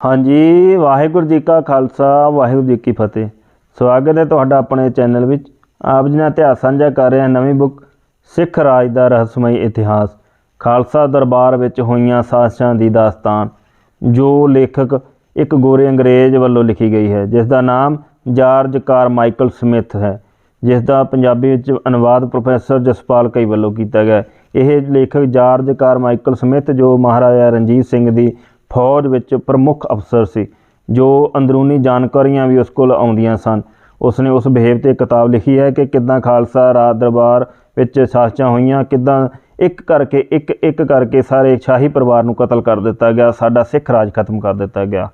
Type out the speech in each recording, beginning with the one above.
ਹਾਂਜੀ, ਵਾਹਿਗੁਰੂ ਜੀ ਕਾ ਖਾਲਸਾ, ਵਾਹਿਗੁਰੂ ਜੀ ਕੀ ਫਤਿਹ। ਸਵਾਗਤ ਹੈ ਤੁਹਾਡਾ ਆਪਣੇ ਚੈਨਲ ਵਿੱਚ। ਆਪ ਜੀ ਨਾਲ ਇਤਿਹਾਸ ਸਾਂਝਾ ਕਰ ਰਹੇ ਹਾਂ ਨਵੀਂ ਬੁੱਕ, ਸਿੱਖ ਰਾਜ ਦਾ ਰਹੱਸਮਈ ਇਤਿਹਾਸ। ਖਾਲਸਾ ਦਰਬਾਰ ਵਿੱਚ ਹੋਈਆਂ ਸਾਜ਼ਿਸ਼ਾਂ ਦੀ ਦਾਸਤਾਨ, ਜੋ ਲੇਖਕ ਇੱਕ ਗੋਰੇ ਅੰਗਰੇਜ਼ ਵੱਲੋਂ ਲਿਖੀ ਗਈ ਹੈ, ਜਿਸ ਦਾ ਨਾਮ ਜਾਰਜ ਕਾਰਮਾਈਕਲ ਸਮਿਥ ਹੈ, ਜਿਸ ਦਾ ਪੰਜਾਬੀ ਵਿੱਚ ਅਨੁਵਾਦ ਪ੍ਰੋਫੈਸਰ ਜਸਪਾਲ ਕਈ ਵੱਲੋਂ ਕੀਤਾ ਗਿਆ ਇਹ ਲੇਖਕ ਜਾਰਜ ਕਾਰਮਾਈਕਲ ਸਮਿਥ, ਜੋ ਮਹਾਰਾਜਾ ਰਣਜੀਤ ਸਿੰਘ ਦੀ ਫੌਜ ਵਿੱਚ ਪ੍ਰਮੁੱਖ ਅਫਸਰ ਸੀ, ਜੋ ਅੰਦਰੂਨੀ ਜਾਣਕਾਰੀਆਂ ਵੀ ਉਸ ਕੋਲ ਆਉਂਦੀਆਂ ਸਨ। ਉਸ ਨੇ ਉਸ ਬਿਹੇਵ ਤੇ ਕਿਤਾਬ ਲਿਖੀ ਹੈ ਕਿ ਕਿੱਦਾਂ ਖਾਲਸਾ ਰਾਜ ਦਰਬਾਰ ਵਿੱਚ ਸਾਜ਼ਿਸ਼ਾਂ ਹੋਈਆਂ, ਕਿੱਦਾਂ ਇੱਕ ਕਰਕੇ, ਇੱਕ ਇੱਕ ਕਰਕੇ ਸਾਰੇ ਸ਼ਾਹੀ ਪਰਿਵਾਰ ਨੂੰ ਕਤਲ ਕਰ ਦਿੱਤਾ ਗਿਆ, ਸਾਡਾ ਸਿੱਖ ਰਾਜ ਖਤਮ ਕਰ ਦਿੱਤਾ ਗਿਆ।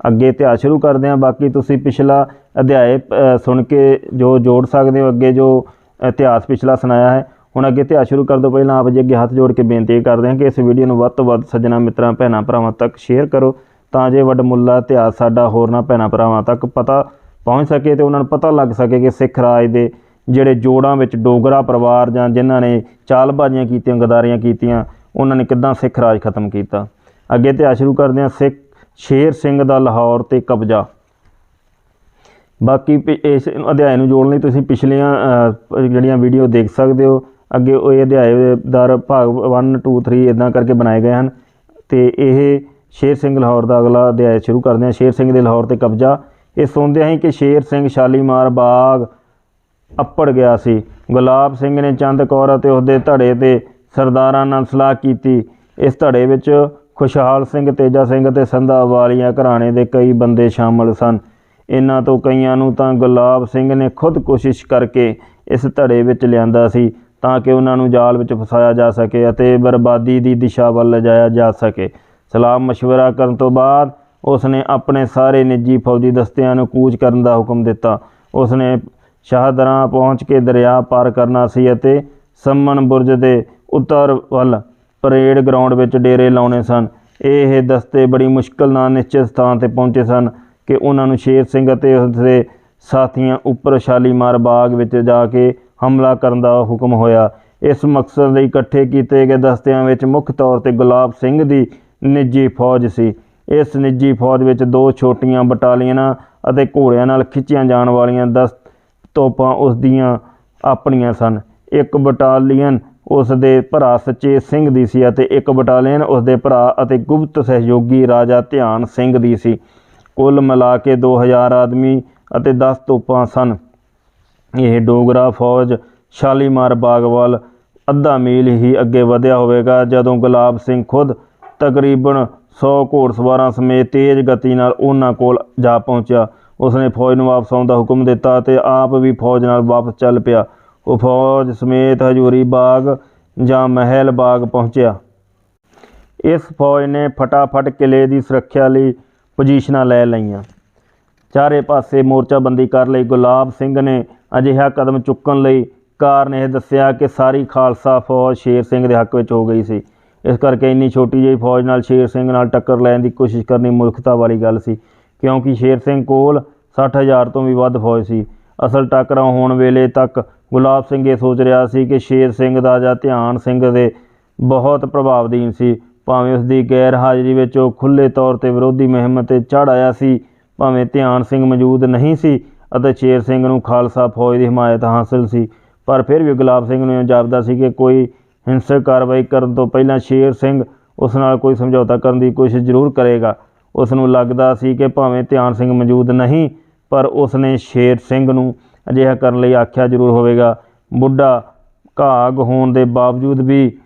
ਅੱਗੇ ਇਤਿਹਾਸ ਸ਼ੁਰੂ ਕਰਦੇ ਹਾਂ। ਬਾਕੀ ਤੁਸੀਂ ਪਿਛਲਾ ਅਧਿਆਏ ਸੁਣ ਕੇ ਜੋ ਜੋੜ ਸਕਦੇ ਹੋ, ਅੱਗੇ ਜੋ ਇਤਿਹਾਸ ਪਿਛਲਾ ਸੁਣਾਇਆ ਹੈ ਹੁਣ ਅੱਗੇ ਇਤਿਹਾਸ ਸ਼ੁਰੂ ਕਰਨ ਤੋਂ ਪਹਿਲਾਂ ਆਪ ਜੀ ਅੱਗੇ ਹੱਥ ਜੋੜ ਕੇ ਬੇਨਤੀ ਕਰਦੇ ਹਾਂ ਕਿ ਇਸ ਵੀਡੀਓ ਨੂੰ ਵੱਧ ਤੋਂ ਵੱਧ ਸੱਜਣਾ ਮਿੱਤਰਾਂ, ਭੈਣਾਂ ਭਰਾਵਾਂ ਤੱਕ ਸ਼ੇਅਰ ਕਰੋ ਤਾਂ ਜੇ ਵੱਡਮੁੱਲਾ ਇਤਿਹਾਸ ਸਾਡਾ ਹੋਰਨਾਂ ਭੈਣਾਂ ਭਰਾਵਾਂ ਤੱਕ ਪਤਾ ਪਹੁੰਚ ਸਕੇ ਤੇ ਉਹਨਾਂ ਨੂੰ ਪਤਾ ਲੱਗ ਸਕੇ ਕਿ ਸਿੱਖ ਰਾਜ ਦੇ ਜਿਹੜੇ ਜੋੜਾਂ ਵਿੱਚ ਡੋਗਰਾ ਪਰਿਵਾਰ ਜਾਂ ਜਿਨ੍ਹਾਂ ਨੇ ਚਾਲਬਾਜ਼ੀਆਂ ਕੀਤੀਆਂ, ਗਦਾਰੀਆਂ ਕੀਤੀਆਂ, ਉਹਨਾਂ ਨੇ ਕਿੱਦਾਂ ਸਿੱਖ ਰਾਜ ਖਤਮ ਕੀਤਾ। ਅੱਗੇ ਇਤਿਹਾਸ ਸ਼ੁਰੂ ਕਰਦੇ ਹਾਂ ਸਿੱਖ ਸ਼ੇਰ ਸਿੰਘ ਦਾ ਲਾਹੌਰ ਤੇ ਕਬਜ਼ਾ। ਬਾਕੀ ਪਿ- ਇਸ ਅਧਿਆਇ ਨੂੰ ਜੋੜਨ ਲਈ ਤੁਸੀਂ ਪਿਛਲੀਆਂ ਜਿਹੜੀਆਂ ਵੀਡੀਓ ਦੇਖ ਸਕਦੇ ਹੋ ਅੱਗੇ ਉਹ ਇਹ ਅਧਿਆਏ ਦਰ ਭਾਗ 1 2 3 ਇੱਦਾਂ ਕਰਕੇ ਬਣਾਏ ਗਏ ਹਨ। ਅਤੇ ਇਹ ਸ਼ੇਰ ਸਿੰਘ ਲਾਹੌਰ ਦਾ ਅਗਲਾ ਅਧਿਆਇ ਸ਼ੁਰੂ ਕਰਦੇ ਹਾਂ। ਸ਼ੇਰ ਸਿੰਘ ਦੇ ਲਾਹੌਰ ਤੇ ਕਬਜ਼ਾ। ਇਹ ਸੁਣਦਿਆਂ ਹੀ ਕਿ ਸ਼ੇਰ ਸਿੰਘ ਸ਼ਾਲੀਮਾਰ ਬਾਗ ਅੱਪੜ ਗਿਆ ਸੀ। ਗੁਲਾਬ ਸਿੰਘ ਨੇ ਚੰਦ ਕੌਰ ਅਤੇ ਉਸਦੇ ਧੜੇ ਤੇ ਸਰਦਾਰਾਂ ਨਾਲ ਸਲਾਹ ਕੀਤੀ। ਇਸ ਧੜੇ ਵਿੱਚ ਖੁਸ਼ਹਾਲ ਸਿੰਘ, ਤੇਜਾ ਸਿੰਘ ਅਤੇ ਸੰਧਾ ਵਾਲੀਆਂ ਘਰਾਣੇ ਦੇ ਕਈ ਬੰਦੇ ਸ਼ਾਮਲ ਸਨ। ਇਹਨਾਂ ਤੋਂ ਕਈਆਂ ਨੂੰ ਤਾਂ ਗੁਲਾਬ ਸਿੰਘ ਨੇ ਖੁਦ ਕੋਸ਼ਿਸ਼ ਕਰਕੇ ਇਸ ਧੜੇ ਵਿੱਚ ਲਿਆਂਦਾ ਸੀ। ਤਾਂ ਕਿ ਉਹਨਾਂ ਨੂੰ ਜਾਲ ਵਿੱਚ ਫਸਾਇਆ ਜਾ ਸਕੇ ਅਤੇ ਬਰਬਾਦੀ ਦੀ ਦਿਸ਼ਾ ਵੱਲ ਲਿਜਾਇਆ ਜਾ ਸਕੇ ਸਲਾਹ مشورہ ਕਰਨ ਤੋਂ ਬਾਅਦ ਉਸਨੇ ਆਪਣੇ ਸਾਰੇ ਨਿੱਜੀ ਫੌਜੀ ਦਸਤਿਆਂ ਨੂੰ ਕੂਚ ਕਰਨ ਦਾ ਹੁਕਮ ਦਿੱਤਾ ਉਸਨੇ ਸ਼ਾਹਦਰਾਂ ਪਹੁੰਚ ਕੇ ਦਰਿਆ ਪਾਰ ਕਰਨਾ ਸੀ ਅਤੇ ਸੰਮਨ ਬੁਰਜ ਦੇ ਉੱਤਰ ਵੱਲ ਪਰੇਡ ਗਰਾਊਂਡ ਵਿੱਚ ਡੇਰੇ ਲਾਉਣੇ ਸਨ ਇਹ ਦਸਤੇ ਬੜੀ ਮੁਸ਼ਕਲ ਨਾਲ ਨਿਸ਼ਚਿਤ ਸਥਾਨ ਤੇ ਪਹੁੰਚੇ ਸਨ ਕਿ ਉਹਨਾਂ ਨੂੰ ਸ਼ੇਰ ਸਿੰਘ ਅਤੇ ਉਸਦੇ ਸਾਥੀਆਂ ਉੱਪਰ ਸ਼ਾਲੀਮਾਰ ਬਾਗ ਵਿੱਚ ਜਾ ਕੇ ਹਮਲਾ ਕਰਨ ਦਾ ਹੁਕਮ ਹੋਇਆ। ਇਸ ਮਕਸਦ ਲਈ ਇਕੱਠੇ ਕੀਤੇ ਗਏ ਦਸਤਿਆਂ ਵਿੱਚ ਮੁੱਖ ਤੌਰ ਤੇ ਗੁਲਾਬ ਸਿੰਘ ਦੀ ਨਿੱਜੀ ਫੌਜ ਸੀ। ਇਸ ਨਿੱਜੀ ਫੌਜ ਵਿੱਚ ਦੋ ਛੋਟੀਆਂ ਬਟਾਲੀਅਨਾਂ ਅਤੇ ਘੋੜਿਆਂ ਨਾਲ ਖਿੱਚੀਆਂ ਜਾਣ ਵਾਲੀਆਂ 10 ਤੋਪਾਂ ਉਸ ਦੀਆਂ ਆਪਣੀਆਂ ਸਨ। ਇੱਕ ਬਟਾਲੀਅਨ ਉਸ ਦੇ ਭਰਾ ਸੱਚੇ ਸਿੰਘ ਦੀ ਸੀ ਅਤੇ ਇੱਕ ਬਟਾਲੀਅਨ ਉਸ ਦੇ ਭਰਾ ਅਤੇ ਗੁਪਤ ਸਹਿਯੋਗੀ ਰਾਜਾ ਧਿਆਨ ਸਿੰਘ ਦੀ ਸੀ। ਕੁੱਲ ਮਿਲਾ ਕੇ 2000 ਆਦਮੀ ਅਤੇ 10 ਤੋਪਾਂ ਸਨ। ਇਹ ਡੋਗਰਾ ਫੌਜ ਸ਼ਾਲੀਮਾਰ ਬਾਗ ਵੱਲ ਅੱਧਾ ਮੀਲ ਹੀ ਅੱਗੇ ਵਧਿਆ ਹੋਵੇਗਾ, ਜਦੋਂ ਗੁਲਾਬ ਸਿੰਘ ਖੁਦ ਤਕਰੀਬਨ 100 ਘੋੜਸਵਾਰਾਂ ਸਮੇਤ ਤੇਜ਼ ਗਤੀ ਨਾਲ ਉਹਨਾਂ ਕੋਲ ਜਾ ਪਹੁੰਚਿਆ। ਉਸਨੇ ਫੌਜ ਨੂੰ ਵਾਪਸ ਆਉਣ ਦਾ ਹੁਕਮ ਦਿੱਤਾ ਤੇ ਆਪ ਵੀ ਫੌਜ ਨਾਲ ਵਾਪਸ ਚੱਲ ਪਿਆ। ਉਹ ਫੌਜ ਸਮੇਤ ਹਜੂਰੀ ਬਾਗ ਜਾਂ ਮਹਿਲ ਬਾਗ ਪਹੁੰਚਿਆ। ਇਸ ਫੌਜ ਨੇ ਫਟਾਫਟ ਕਿਲੇ ਦੀ ਸੁਰੱਖਿਆ ਲਈ ਪੋਜੀਸ਼ਨਾਂ ਲੈ ਲਈਆਂ। ਚਾਰੇ ਪਾਸੇ ਮੋਰਚਾਬੰਦੀ ਕਰ ਲਈ। ਗੁਲਾਬ ਸਿੰਘ ਨੇ ਅਜਿਹਾ ਕਦਮ ਚੁੱਕਣ ਲਈ ਕਾਰਨ ਇਹ ਦੱਸਿਆ ਕਿ ਸਾਰੀ ਖਾਲਸਾ ਫੌਜ ਸ਼ੇਰ ਸਿੰਘ ਦੇ ਹੱਕ ਵਿੱਚ ਹੋ ਗਈ ਸੀ। ਇਸ ਕਰਕੇ ਇੰਨੀ ਛੋਟੀ ਜਿਹੀ ਫੌਜ ਨਾਲ ਸ਼ੇਰ ਸਿੰਘ ਨਾਲ ਟੱਕਰ ਲੈਣ ਦੀ ਕੋਸ਼ਿਸ਼ ਕਰਨੀ ਮੂਰਖਤਾ ਵਾਲੀ ਗੱਲ ਸੀ, ਕਿਉਂਕਿ ਸ਼ੇਰ ਸਿੰਘ ਕੋਲ 60000 ਤੋਂ ਵੀ ਵੱਧ ਫੌਜ ਸੀ। ਅਸਲ ਟੱਕਰਾਂ ਹੋਣ ਵੇਲੇ ਤੱਕ ਗੁਲਾਬ ਸਿੰਘ ਇਹ ਸੋਚ ਰਿਹਾ ਸੀ ਕਿ ਸ਼ੇਰ ਸਿੰਘ ਦਾ ਜਾਂ ਧਿਆਨ ਸਿੰਘ ਦੇ ਬਹੁਤ ਪ੍ਰਭਾਵਦੀਨ ਸੀ। ਭਾਵੇਂ ਉਸ ਦੀ ਗੈਰ ਹਾਜ਼ਰੀ ਵਿੱਚ ਉਹ ਖੁੱਲ੍ਹੇ ਤੌਰ ਤੇ ਵਿਰੋਧੀ ਮੁਹਿੰਮ ਤੇ ਚੜ ਆਇਆ ਸੀ, ਭਾਵੇਂ ਧਿਆਨ ਸਿੰਘ ਮੌਜੂਦ ਨਹੀਂ ਸੀ ਅਤੇ ਸ਼ੇਰ ਸਿੰਘ ਨੂੰ ਖਾਲਸਾ ਫੌਜ ਦੀ ਹਮਾਇਤ ਹਾਸਲ ਸੀ। ਪਰ ਫਿਰ ਵੀ ਗੁਲਾਬ ਸਿੰਘ ਨੂੰ ਇਹ ਜਾਪਦਾ ਸੀ ਕਿ ਕੋਈ ਹਿੰਸਕ ਕਾਰਵਾਈ ਕਰਨ ਤੋਂ ਪਹਿਲਾਂ ਸ਼ੇਰ ਸਿੰਘ ਉਸ ਨਾਲ ਕੋਈ ਸਮਝੌਤਾ ਕਰਨ ਦੀ ਕੋਸ਼ਿਸ਼ ਜ਼ਰੂਰ ਕਰੇਗਾ। ਉਸ ਨੂੰ ਲੱਗਦਾ ਸੀ ਕਿ ਭਾਵੇਂ ਧਿਆਨ ਸਿੰਘ ਮੌਜੂਦ ਨਹੀਂ, ਪਰ ਉਸ ਨੇ ਸ਼ੇਰ ਸਿੰਘ ਨੂੰ ਅਜਿਹਾ ਕਰਨ ਲਈ ਆਖਿਆ ਜ਼ਰੂਰ ਹੋਵੇਗਾ। ਬੁੱਢਾ ਘਾਗ ਹੋਣ ਦੇ ਬਾਵਜੂਦ ਵੀ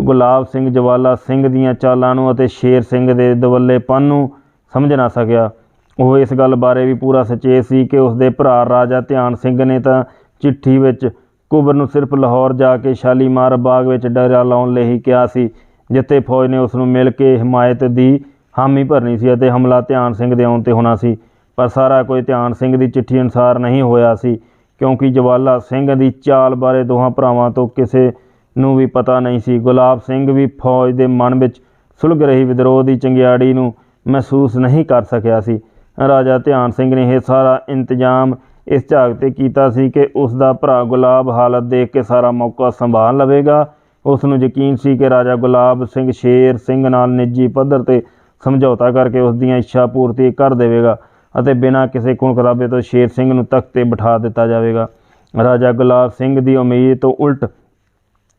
ਗੁਲਾਬ ਸਿੰਘ ਜਵਾਲਾ ਸਿੰਘ ਦੀਆਂ ਚਾਲਾਂ ਨੂੰ ਅਤੇ ਸ਼ੇਰ ਸਿੰਘ ਦੇ ਦਵੱਲੇਪਨ ਨੂੰ ਸਮਝ ਨਾ ਸਕਿਆ। ਉਹ ਇਸ ਗੱਲ ਬਾਰੇ ਵੀ ਪੂਰਾ ਸਚੇਤ ਸੀ ਕਿ ਉਸ ਦੇ ਭਰਾ ਰਾਜਾ ਧਿਆਨ ਸਿੰਘ ਨੇ ਤਾਂ ਚਿੱਠੀ ਵਿੱਚ ਕੁਬਰ ਨੂੰ ਸਿਰਫ ਲਾਹੌਰ ਜਾ ਕੇ ਸ਼ਾਲੀਮਾਰ ਬਾਗ ਵਿੱਚ ਡੇਰਾ ਲਾਉਣ ਲਈ ਹੀ ਕਿਹਾ ਸੀ, ਜਿੱਥੇ ਫੌਜ ਨੇ ਉਸ ਨੂੰ ਮਿਲ ਕੇ ਹਮਾਇਤ ਦੀ ਹਾਮੀ ਭਰਨੀ ਸੀ ਅਤੇ ਹਮਲਾ ਧਿਆਨ ਸਿੰਘ ਦੇ ਆਉਣ ਤੇ ਹੋਣਾ ਸੀ। ਪਰ ਸਾਰਾ ਕੁਝ ਧਿਆਨ ਸਿੰਘ ਦੀ ਚਿੱਠੀ ਅਨੁਸਾਰ ਨਹੀਂ ਹੋਇਆ ਸੀ, ਕਿਉਂਕਿ ਜਵਾਲਾ ਸਿੰਘ ਦੀ ਚਾਲ ਬਾਰੇ ਦੋਹਾਂ ਭਰਾਵਾਂ ਤੋਂ ਕਿਸੇ ਨੂੰ ਵੀ ਪਤਾ ਨਹੀਂ ਸੀ। ਗੁਲਾਬ ਸਿੰਘ ਵੀ ਫੌਜ ਦੇ ਮਨ ਵਿੱਚ ਸੁਲਗ ਰਹੀ ਵਿਦਰੋਹ ਦੀ ਚੰਗਿਆੜੀ ਨੂੰ ਮਹਿਸੂਸ ਨਹੀਂ ਕਰ ਸਕਿਆ ਸੀ। ਰਾਜਾ ਧਿਆਨ ਸਿੰਘ ਨੇ ਇਹ ਸਾਰਾ ਇੰਤਜ਼ਾਮ ਇਸ ਝਾਕ ਤੇ ਕੀਤਾ ਸੀ ਕਿ ਉਸ ਦਾ ਭਰਾ ਗੁਲਾਬ ਹਾਲਤ ਦੇਖ ਕੇ ਸਾਰਾ ਮੌਕਾ ਸੰਭਾਲ ਲਵੇਗਾ। ਉਸ ਨੂੰ ਯਕੀਨ ਸੀ ਕਿ ਰਾਜਾ ਗੁਲਾਬ ਸਿੰਘ ਸ਼ੇਰ ਸਿੰਘ ਨਾਲ ਨਿੱਜੀ ਪੱਧਰ ਤੇ ਸਮਝੌਤਾ ਕਰਕੇ ਉਸ ਦੀਆਂ ਇੱਛਾ ਪੂਰਤੀ ਕਰ ਦੇਵੇਗਾ ਅਤੇ ਬਿਨਾਂ ਕਿਸੇ ਖੂਨ ਤੋਂ ਸ਼ੇਰ ਸਿੰਘ ਨੂੰ ਤਖਤ ਤੇ ਬਿਠਾ ਦਿੱਤਾ ਜਾਵੇਗਾ। ਰਾਜਾ ਗੁਲਾਬ ਸਿੰਘ ਦੀ ਉਮੀਦ ਤੋਂ ਉਲਟ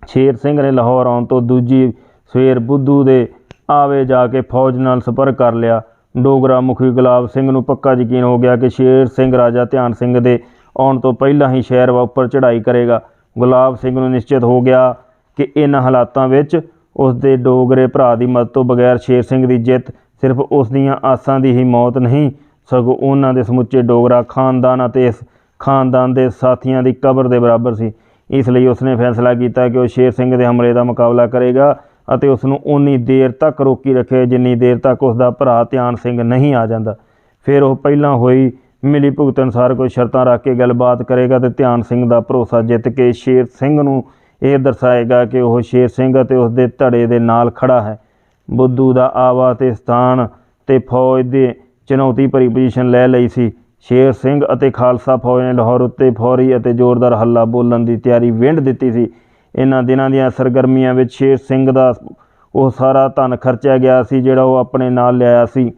ਸ਼ੇਰ ਸਿੰਘ ਨੇ ਲਾਹੌਰ ਆਉਣ ਤੋਂ ਦੂਜੀ ਸਵੇਰ ਬੁੱਧੂ ਦੇ ਆਵੇ ਜਾ ਕੇ ਫੌਜ ਨਾਲ ਸੰਪਰਕ ਕਰ ਲਿਆ। ਡੋਗਰਾ ਮੁਖੀ ਗੁਲਾਬ ਸਿੰਘ ਨੂੰ ਪੱਕਾ ਯਕੀਨ ਹੋ ਗਿਆ ਕਿ ਸ਼ੇਰ ਸਿੰਘ ਰਾਜਾ ਧਿਆਨ ਸਿੰਘ ਦੇ ਆਉਣ ਤੋਂ ਪਹਿਲਾਂ ਹੀ ਸ਼ਹਿਰ ਵਾ ਉੱਪਰ ਚੜ੍ਹਾਈ ਕਰੇਗਾ। ਗੁਲਾਬ ਸਿੰਘ ਨੂੰ ਨਿਸ਼ਚਿਤ ਹੋ ਗਿਆ ਕਿ ਇਹਨਾਂ ਹਾਲਾਤਾਂ ਵਿੱਚ ਉਸ ਦੇ ਡੋਗਰੇ ਭਰਾ ਦੀ ਮਦਦ ਤੋਂ ਬਗੈਰ ਸ਼ੇਰ ਸਿੰਘ ਦੀ ਜਿੱਤ ਸਿਰਫ ਉਸ ਦੀਆਂ ਆਸਾਂ ਦੀ ਹੀ ਮੌਤ ਨਹੀਂ, ਸਗੋਂ ਉਹਨਾਂ ਦੇ ਸਮੁੱਚੇ ਡੋਗਰਾ ਖਾਨਦਾਨ ਅਤੇ ਇਸ ਖਾਨਦਾਨ ਦੇ ਸਾਥੀਆਂ ਦੀ ਕਬਰ ਦੇ ਬਰਾਬਰ ਸੀ। ਇਸ ਲਈ ਉਸਨੇ ਫੈਸਲਾ ਕੀਤਾ ਕਿ ਉਹ ਸ਼ੇਰ ਸਿੰਘ ਦੇ ਹਮਲੇ ਦਾ ਮੁਕਾਬਲਾ ਕਰੇਗਾ। ਅਤੇ ਉਸ ਨੂੰ ਉਨੀ ਦੇਰ ਤੱਕ ਰੋਕੀ ਰੱਖੇ ਜਿੰਨੀ ਦੇਰ ਤੱਕ ਉਸ ਦਾ ਭਰਾ ਧਿਆਨ ਸਿੰਘ ਨਹੀਂ ਆ ਜਾਂਦਾ। ਫਿਰ ਉਹ ਪਹਿਲਾਂ ਹੋਈ ਮਿਲੀ ਭੁਗਤ ਅਨੁਸਾਰ ਕੋਈ ਸ਼ਰਤਾਂ ਰੱਖ ਕੇ ਗੱਲਬਾਤ ਕਰੇਗਾ ਤੇ ਧਿਆਨ ਸਿੰਘ ਦਾ ਭਰੋਸਾ ਜਿੱਤ ਕੇ ਸ਼ੇਰ ਸਿੰਘ ਨੂੰ ਇਹ ਦਰਸਾਏਗਾ ਕਿ ਉਹ ਸ਼ੇਰ ਸਿੰਘ ਅਤੇ ਉਸ ਦੇ ਧੜੇ ਦੇ ਨਾਲ ਖੜਾ ਹੈ। ਬੁੱਧੂ ਦਾ ਆਵਾ ਤੇ ਸਥਾਨ ਤੇ ਫੌਜ ਦੇ ਚੁਣੌਤੀ ਭਰੀ ਪੋਜੀਸ਼ਨ ਲੈ ਲਈ ਸੀ। ਸ਼ੇਰ ਸਿੰਘ ਅਤੇ ਖਾਲਸਾ ਫੌਜ ਨੇ ਲਾਹੌਰ ਉੱਤੇ ਫੌਰੀ ਅਤੇ ਜ਼ੋਰਦਾਰ ਹੱਲਾ ਬੋਲਣ ਦੀ ਤਿਆਰੀ ਵਿੰਡ ਦਿੱਤੀ ਸੀ। ਇਹਨਾਂ ਦਿਨਾਂ ਦੀਆਂ ਸਰਗਰਮੀਆਂ ਵਿੱਚ ਸ਼ੇਰ ਸਿੰਘ ਦਾ ਉਹ ਸਾਰਾ ਧਨ ਖਰਚਿਆ ਗਿਆ ਸੀ, ਜਿਹੜਾ ਉਹ ਆਪਣੇ ਨਾਲ ਲਿਆਇਆ ਸੀ,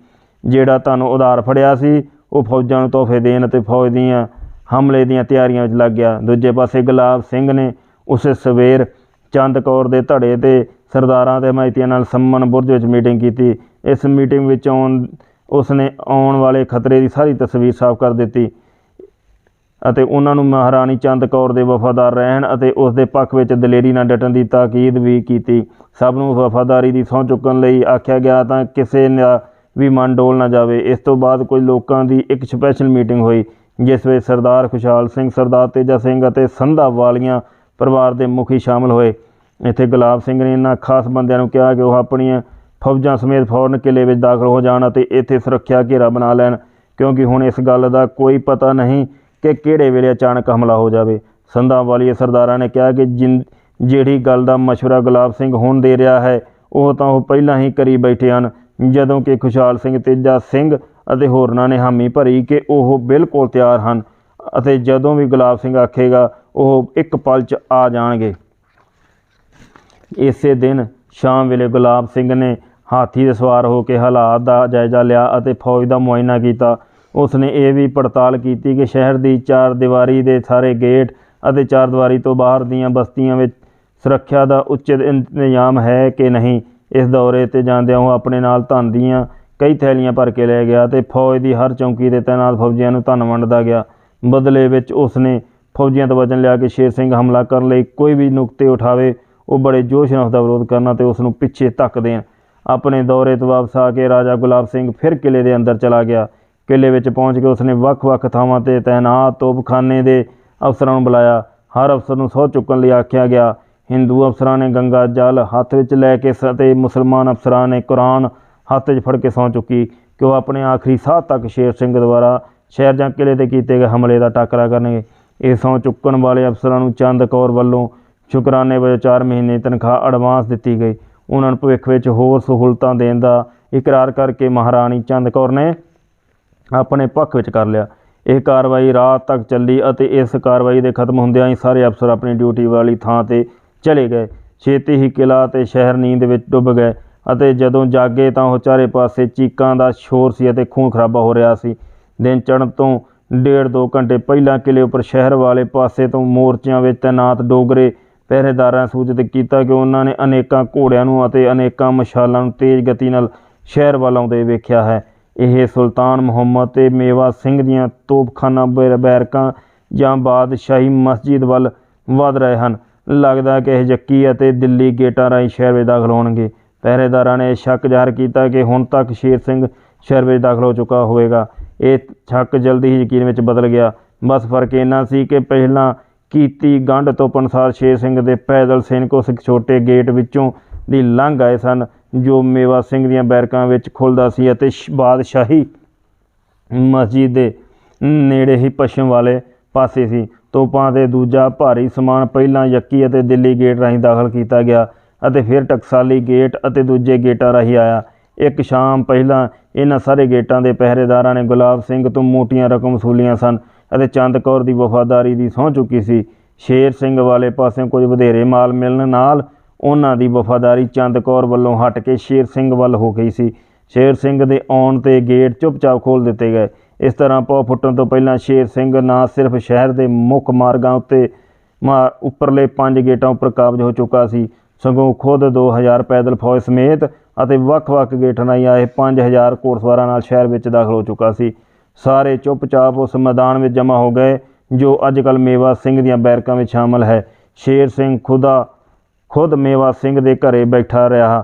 ਜਿਹੜਾ ਧਨ ਉਧਾਰ ਫੜਿਆ ਸੀ, ਉਹ ਫੌਜਾਂ ਨੂੰ ਤੋਹਫੇ ਦੇਣ ਅਤੇ ਫੌਜ ਦੀਆਂ ਹਮਲੇ ਦੀਆਂ ਤਿਆਰੀਆਂ ਵਿੱਚ ਲੱਗ ਗਿਆ। ਦੂਜੇ ਪਾਸੇ ਗੁਲਾਬ ਸਿੰਘ ਨੇ ਉਸੇ ਸਵੇਰ ਚੰਦ ਕੌਰ ਦੇ ਧੜੇ ਤੇ ਸਰਦਾਰਾਂ ਤੇ ਹਮਾਇਤੀਆਂ ਨਾਲ ਸੰਮਨ ਬੁਰਜ ਵਿੱਚ ਮੀਟਿੰਗ ਕੀਤੀ। ਇਸ ਮੀਟਿੰਗ ਵਿੱਚ ਆਉਣ ਉਸਨੇ ਆਉਣ ਵਾਲੇ ਖਤਰੇ ਦੀ ਸਾਰੀ ਤਸਵੀਰ ਸਾਫ਼ ਕਰ ਦਿੱਤੀ। ਅਤੇ ਉਹਨਾਂ ਨੂੰ ਮਹਾਰਾਣੀ ਚੰਦ ਕੌਰ ਦੇ ਵਫਾਦਾਰ ਰਹਿਣ ਅਤੇ ਉਸ ਦੇ ਪੱਖ ਵਿੱਚ ਦਲੇਰੀ ਨਾਲ ਡਟਣ ਦੀ ਤਾਕੀਦ ਵੀ ਕੀਤੀ। ਸਭ ਨੂੰ ਵਫਾਦਾਰੀ ਦੀ ਸਹੁੰ ਚੁੱਕਣ ਲਈ ਆਖਿਆ ਗਿਆ ਤਾਂ ਕਿਸੇ ਦਾ ਵੀ ਮਨ ਡੋਲ ਨਾ ਜਾਵੇ। ਇਸ ਤੋਂ ਬਾਅਦ ਕੁਝ ਲੋਕਾਂ ਦੀ ਇੱਕ ਸਪੈਸ਼ਲ ਮੀਟਿੰਗ ਹੋਈ, ਜਿਸ ਵਿੱਚ ਸਰਦਾਰ ਖੁਸ਼ਹਾਲ ਸਿੰਘ, ਸਰਦਾਰ ਤੇਜਾ ਸਿੰਘ ਅਤੇ ਸੰਧਾ ਵਾਲੀਆਂ ਪਰਿਵਾਰ ਦੇ ਮੁਖੀ ਸ਼ਾਮਲ ਹੋਏ। ਇੱਥੇ ਗੁਲਾਬ ਸਿੰਘ ਨੇ ਇਹਨਾਂ ਖਾਸ ਬੰਦਿਆਂ ਨੂੰ ਕਿਹਾ ਕਿ ਉਹ ਆਪਣੀਆਂ ਫੌਜਾਂ ਸਮੇਤ ਫੌਰਨ ਕਿਲੇ ਵਿੱਚ ਦਾਖਲ ਹੋ ਜਾਣ ਅਤੇ ਇੱਥੇ ਸੁਰੱਖਿਆ ਘੇਰਾ ਬਣਾ ਲੈਣ, ਕਿਉਂਕਿ ਹੁਣ ਇਸ ਗੱਲ ਦਾ ਕੋਈ ਪਤਾ ਨਹੀਂ ਕਿ ਕਿਹੜੇ ਵੇਲੇ ਅਚਾਨਕ ਹਮਲਾ ਹੋ ਜਾਵੇ? ਸੰਧਾਂ ਵਾਲੀਏ ਸਰਦਾਰਾਂ ਨੇ ਕਿਹਾ ਕਿ ਜਿਨ ਜਿਹੜੀ ਗੱਲ ਦਾ ਮਸ਼ਵਰਾ ਗੁਲਾਬ ਸਿੰਘ ਹੁਣ ਦੇ ਰਿਹਾ ਹੈ, ਉਹ ਤਾਂ ਉਹ ਪਹਿਲਾਂ ਹੀ ਕਰੀ ਬੈਠੇ ਹਨ। ਜਦੋਂ ਕਿ ਖੁਸ਼ਹਾਲ ਸਿੰਘ, ਤੇਜਾ ਸਿੰਘ ਅਤੇ ਹੋਰਨਾਂ ਨੇ ਹਾਮੀ ਭਰੀ ਕਿ ਉਹ ਬਿਲਕੁਲ ਤਿਆਰ ਹਨ ਅਤੇ ਜਦੋਂ ਵੀ ਗੁਲਾਬ ਸਿੰਘ ਆਖੇਗਾ, ਉਹ ਇੱਕ ਪਲ 'ਚ ਆ ਜਾਣਗੇ। ਇਸੇ ਦਿਨ ਸ਼ਾਮ ਵੇਲੇ ਗੁਲਾਬ ਸਿੰਘ ਨੇ ਹਾਥੀ ਦੇ ਸਵਾਰ ਹੋ ਕੇ ਹਾਲਾਤ ਦਾ ਜਾਇਜ਼ਾ ਲਿਆ ਅਤੇ ਫੌਜ ਦਾ ਮੁਆਇਨਾ ਕੀਤਾ। ਉਸ ਨੇ ਇਹ ਵੀ ਪੜਤਾਲ ਕੀਤੀ ਕਿ ਸ਼ਹਿਰ ਦੀ ਚਾਰ ਦੀਵਾਰੀ ਦੇ ਸਾਰੇ ਗੇਟ ਅਤੇ ਚਾਰ ਦੀਵਾਰੀ ਤੋਂ ਬਾਹਰ ਦੀਆਂ ਬਸਤੀਆਂ ਵਿੱਚ ਸੁਰੱਖਿਆ ਦਾ ਉਚਿਤ ਇੰਤਜ਼ਾਮ ਹੈ ਕਿ ਨਹੀਂ, ਇਸ ਦੌਰੇ ਤੇ ਜਾਂਦਿਆਂ ਉਹ ਆਪਣੇ ਨਾਲ ਧਨ ਦੀਆਂ ਕਈ ਥੈਲੀਆਂ ਭਰ ਕੇ ਲੈ ਗਿਆ ਤੇ ਫੌਜ ਦੀ ਹਰ ਚੌਂਕੀ ਤੇ ਤੈਨਾਤ ਫੌਜੀਆਂ ਨੂੰ ਧਨ ਵੰਡਦਾ ਗਿਆ। ਬਦਲੇ ਵਿੱਚ ਉਸ ਨੇ ਫੌਜੀਆਂ ਤੋਂ ਵਚਨ ਲਿਆ ਕਿ ਸ਼ੇਰ ਸਿੰਘ ਹਮਲਾ ਕਰਨ ਲਈ ਕੋਈ ਵੀ ਨੁਕਤੇ ਉਠਾਵੇ, ਉਹ ਬੜੇ ਜੋਸ਼ ਨਾਲ ਉਸਦਾ ਵਿਰੋਧ ਕਰਨਾ ਤੇ ਉਸ ਨੂੰ ਪਿੱਛੇ ਧੱਕ ਦੇਣ। ਆਪਣੇ ਦੌਰੇ ਤੋਂ ਵਾਪਸ ਆ ਕੇ ਰਾਜਾ ਗੁਲਾਬ ਸਿੰਘ ਫਿਰ ਕਿਲੇ ਦੇ ਅੰਦਰ ਚਲਾ ਗਿਆ। ਕਿਲੇ ਵਿੱਚ ਪਹੁੰਚ ਕੇ ਉਸਨੇ ਵੱਖ-ਵੱਖ ਥਾਵਾਂ ਤੇ ਤੈਨਾਤ ਤੋਪਖਾਨੇ ਦੇ ਅਫਸਰਾਂ ਨੂੰ ਬੁਲਾਇਆ। ਹਰ ਅਫਸਰ ਨੂੰ ਸਹੁੰ ਚੁੱਕਣ ਲਈ ਆਖਿਆ ਗਿਆ। ਹਿੰਦੂ ਅਫਸਰਾਂ ਨੇ ਗੰਗਾ ਜਲ ਹੱਥ ਵਿੱਚ ਲੈ ਕੇ ਸ- ਅਤੇ ਮੁਸਲਮਾਨ ਅਫਸਰਾਂ ਨੇ ਕੁਰਾਨ ਹੱਥ 'ਚ ਫੜ ਕੇ ਸਹੁੰ ਚੁੱਕੀ। ਕਿ ਉਹ ਆਪਣੇ ਆਖਰੀ ਸਾਹ ਤੱਕ ਸ਼ੇਰ ਸਿੰਘ ਦੁਆਰਾ ਸ਼ਹਿਰ ਜਾਂ ਕਿਲੇ ਤੇ ਕੀਤੇ ਗਏ ਹਮਲੇ ਦਾ ਟਾਕਰਾ ਕਰਨਗੇ। ਇਹ ਸਹੁੰ ਚੁੱਕਣ ਵਾਲੇ ਅਫਸਰਾਂ ਨੂੰ ਚੰਦ ਕੌਰ ਵੱਲੋਂ ਸ਼ੁਕਰਾਨੇ ਵਜੋਂ 4 ਮਹੀਨੇ ਤਨਖਾਹ ਐਡਵਾਂਸ ਦਿੱਤੀ ਗਈ। ਉਹਨਾਂ ਨੂੰ ਭਵਿੱਖ ਵਿੱਚ ਹੋਰ ਸਹੂਲਤਾਂ ਦੇਣ ਦਾ ਇਕਰਾਰ ਕਰਕੇ ਮਹਾਰਾਣੀ ਚੰਦ ਕੌਰ ਨੇ ਆਪਣੇ ਪੱਖ ਵਿੱਚ ਕਰ ਲਿਆ। ਇਹ ਕਾਰਵਾਈ ਰਾਤ ਤੱਕ ਚੱਲੀ ਅਤੇ ਇਸ ਕਾਰਵਾਈ ਦੇ ਖਤਮ ਹੁੰਦਿਆਂ ਹੀ ਸਾਰੇ ਅਫਸਰ ਆਪਣੀ ਡਿਊਟੀ ਵਾਲੀ ਥਾਂ ਤੇ ਚਲੇ ਗਏ। ਛੇਤੀ ਹੀ ਕਿਲਾ ਤੇ ਸ਼ਹਿਰ ਨੀਂਦ ਵਿੱਚ ਡੁੱਬ ਗਏ ਅਤੇ ਜਦੋਂ ਜਾਗੇ ਤਾਂ ਉਹ ਚਾਰੇ ਪਾਸੇ ਚੀਕਾਂ ਦਾ ਸ਼ੋਰ ਸੀ ਅਤੇ ਖੂਨ ਖਰਾਬਾ ਹੋ ਰਿਹਾ ਸੀ। ਦਿਨ ਚੜ੍ਹਨ ਤੋਂ ਡੇਢ ਦੋ ਘੰਟੇ ਪਹਿਲਾਂ ਕਿਲੇ ਉੱਪਰ ਸ਼ਹਿਰ ਵਾਲੇ ਪਾਸੇ ਤੋਂ ਮੋਰਚਿਆਂ ਵਿੱਚ ਤੈਨਾਤ ਡੋਗਰੇ ਪਹਿਰੇਦਾਰਾਂ ਸੂਚਿਤ ਕੀਤਾ ਕਿ ਉਹਨਾਂ ਨੇ ਅਨੇਕਾਂ ਘੋੜਿਆਂ ਨੂੰ ਅਤੇ ਅਨੇਕਾਂ ਮਸ਼ਾਲਾਂ ਨੂੰ ਤੇਜ਼ ਗਤੀ ਨਾਲ ਸ਼ਹਿਰ ਵੱਲ ਆਉਂਦੇ ਵੇਖਿਆ ਹੈ। ਇਹ ਸੁਲਤਾਨ ਮੁਹੰਮਦ ਤੇ ਮੇਵਾ ਸਿੰਘ ਦੀਆਂ ਤੋਪਖਾਨਾ ਬੈਰ- ਬੈਰਕਾਂ ਜਾਂ ਬਾਦਸ਼ਾਹੀ ਮਸਜਿਦ ਵੱਲ ਵਧ ਰਹੇ ਹਨ। ਲੱਗਦਾ ਕਿ ਇਹ ਜੱਕੀ ਅਤੇ ਦਿੱਲੀ ਗੇਟਾਂ ਰਾਹੀਂ ਸ਼ਹਿਰ ਵਿੱਚ ਦਾਖਲ ਹੋਣਗੇ। ਪਹਿਰੇਦਾਰਾਂ ਨੇ ਸ਼ੱਕ ਜ਼ਾਹਰ ਕੀਤਾ ਕਿ ਹੁਣ ਤੱਕ ਸ਼ੇਰ ਸਿੰਘ ਸ਼ਹਿਰ ਵਿੱਚ ਦਾਖਲ ਹੋ ਚੁੱਕਾ ਹੋਵੇਗਾ। ਇਹ ਸ਼ੱਕ ਜਲਦੀ ਹੀ ਯਕੀਨ ਵਿੱਚ ਬਦਲ ਗਿਆ। ਬਸ ਫ਼ਰਕ ਇੰਨਾ ਸੀ ਕਿ ਪਹਿਲਾਂ ਕੀਤੀ ਗੰਢ ਤੋਂ ਅਨੁਸਾਰ ਸ਼ੇਰ ਸਿੰਘ ਦੇ ਪੈਦਲ ਸੈਨਿਕ ਉਸ ਛੋਟੇ ਗੇਟ ਵਿੱਚੋਂ ਦੀ ਲੰਘ ਆਏ ਸਨ। ਜੋ ਮੇਵਾ ਸਿੰਘ ਦੀਆਂ ਬੈਰਕਾਂ ਵਿੱਚ ਖੁੱਲਦਾ ਸੀ ਅਤੇ ਸ਼- ਬਾਦਸ਼ਾਹੀ ਮਸਜਿਦ ਦੇ ਨੇੜੇ ਹੀ ਪੱਛਮ ਵਾਲੇ ਪਾਸੇ ਸੀ। ਤੋਪਾਂ ਤੇ ਦੂਜਾ ਭਾਰੀ ਸਮਾਨ ਪਹਿਲਾਂ ਯੱਕੀ ਅਤੇ ਦਿੱਲੀ ਗੇਟ ਰਾਹੀਂ ਦਾਖਲ ਕੀਤਾ ਗਿਆ ਅਤੇ ਫਿਰ ਟਕਸਾਲੀ ਗੇਟ ਅਤੇ ਦੂਜੇ ਗੇਟਾਂ ਰਾਹੀਂ ਆਇਆ। ਇੱਕ ਸ਼ਾਮ ਪਹਿਲਾਂ ਇਹਨਾਂ ਸਾਰੇ ਗੇਟਾਂ ਦੇ ਪਹਿਰੇਦਾਰਾਂ ਨੇ ਗੁਲਾਬ ਸਿੰਘ ਤੋਂ ਮੋਟੀਆਂ ਰਕਮ ਵਸੂਲੀਆਂ ਸਨ ਅਤੇ ਚੰਦ ਕੌਰ ਦੀ ਵਫਾਦਾਰੀ ਦੀ ਸਹੁੰ ਚੁੱਕੀ ਸੀ। ਸ਼ੇਰ ਸਿੰਘ ਵਾਲੇ ਪਾਸਿਓਂ ਕੁਝ ਵਧੇਰੇ ਮਾਲ ਮਿਲਣ ਨਾਲ ਉਹਨਾਂ ਦੀ ਵਫਾਦਾਰੀ ਚੰਦ ਕੌਰ ਵੱਲੋਂ ਹਟ ਕੇ ਸ਼ੇਰ ਸਿੰਘ ਵੱਲ ਹੋ ਗਈ ਸੀ। ਸ਼ੇਰ ਸਿੰਘ ਦੇ ਆਉਣ ਤੇ ਗੇਟ ਚੁੱਪਚਾਪ ਖੋਲ੍ਹ ਦਿੱਤੇ ਗਏ। ਇਸ ਤਰ੍ਹਾਂ ਪੌ ਫੁੱਟਣ ਤੋਂ ਪਹਿਲਾਂ ਸ਼ੇਰ ਸਿੰਘ ਨਾ ਸਿਰਫ ਸ਼ਹਿਰ ਦੇ ਮੁੱਖ ਮਾਰਗਾਂ ਉੱਤੇ ਮਾ ਉੱਪਰਲੇ ਪੰਜ ਗੇਟਾਂ ਉੱਪਰ ਕਾਬਜ ਹੋ ਚੁੱਕਾ ਸੀ, ਸਗੋਂ ਖੁਦ 2000 ਪੈਦਲ ਫੌਜ ਸਮੇਤ ਅਤੇ ਵੱਖ-ਵੱਖ ਗੇਟਾਂ ਰਾਹੀਂ ਆਏ 5000 ਘੋੜਸਵਾਰਾਂ ਨਾਲ ਸ਼ਹਿਰ ਵਿੱਚ ਦਾਖਲ ਹੋ ਚੁੱਕਾ ਸੀ। ਸਾਰੇ ਚੁੱਪਚਾਪ ਉਸ ਮੈਦਾਨ ਵਿੱਚ ਜਮ੍ਹਾਂ ਹੋ ਗਏ, ਜੋ ਅੱਜਕੱਲ ਮੇਵਾ ਸਿੰਘ ਦੀਆਂ ਬੈਰਕਾਂ ਵਿੱਚ ਸ਼ਾਮਲ ਹੈ। ਸ਼ੇਰ ਸਿੰਘ ਖੁਦਾ ਖੁਦ ਮੇਵਾ ਸਿੰਘ ਦੇ ਘਰੇ ਬੈਠਾ ਰਿਹਾ,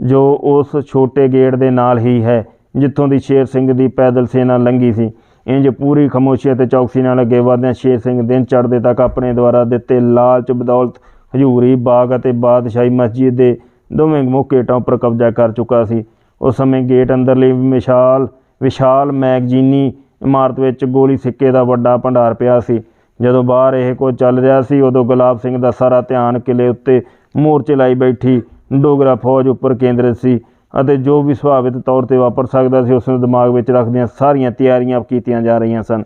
ਜੋ ਉਸ ਛੋਟੇ ਗੇਟ ਦੇ ਨਾਲ ਹੀ ਹੈ, ਜਿੱਥੋਂ ਦੀ ਸ਼ੇਰ ਸਿੰਘ ਦੀ ਪੈਦਲ ਸੇਨਾ ਲੰਘੀ ਸੀ। ਇੰਜ ਪੂਰੀ ਖਮੋਸ਼ੀ ਅਤੇ ਚੌਕਸੀ ਨਾਲ ਅੱਗੇ ਵਧਦਿਆਂ ਸ਼ੇਰ ਸਿੰਘ ਦਿਨ ਚੜ੍ਹਦੇ ਤੱਕ ਆਪਣੇ ਦੁਆਰਾ ਦਿੱਤੇ ਲਾਲਚ, ਬਦੌਲਤ ਹਜੂਰੀ, ਬਾਗ ਅਤੇ ਬਾਦਸ਼ਾਹੀ ਮਸਜਿਦ ਦੇ ਦੋਵੇਂ ਮੁੱਖ ਗੇਟਾਂ ਉੱਪਰ ਕਬਜ਼ਾ ਕਰ ਚੁੱਕਾ ਸੀ। ਉਸ ਸਮੇਂ ਗੇਟ ਅੰਦਰਲੀ ਵਿਸ਼ਾਲ ਵਿਸ਼ਾਲ ਮੈਗਜ਼ੀਨੀ ਇਮਾਰਤ ਵਿੱਚ ਗੋਲੀ ਸਿੱਕੇ ਦਾ ਵੱਡਾ ਭੰਡਾਰ ਪਿਆ ਸੀ। ਜਦੋਂ ਬਾਹਰ ਇਹ ਕੁਝ ਚੱਲ ਰਿਹਾ ਸੀ, ਉਦੋਂ ਗੁਲਾਬ ਸਿੰਘ ਦਾ ਸਾਰਾ ਧਿਆਨ ਕਿਲੇ ਉੱਤੇ ਮੋਰਚੇ ਲਾਈ ਬੈਠੀ, ਡੋਗਰਾ ਫੌਜ ਉੱਪਰ ਕੇਂਦਰਿਤ ਸੀ ਅਤੇ ਜੋ ਵੀ ਸੁਭਾਵਿਤ ਤੌਰ ਤੇ ਵਾਪਰ ਸਕਦਾ ਸੀ, ਉਸ ਨੂੰ ਦਿਮਾਗ ਵਿੱਚ ਰੱਖਦਿਆਂ ਸਾਰੀਆਂ ਤਿਆਰੀਆਂ ਕੀਤੀਆਂ ਜਾ ਰਹੀਆਂ ਸਨ।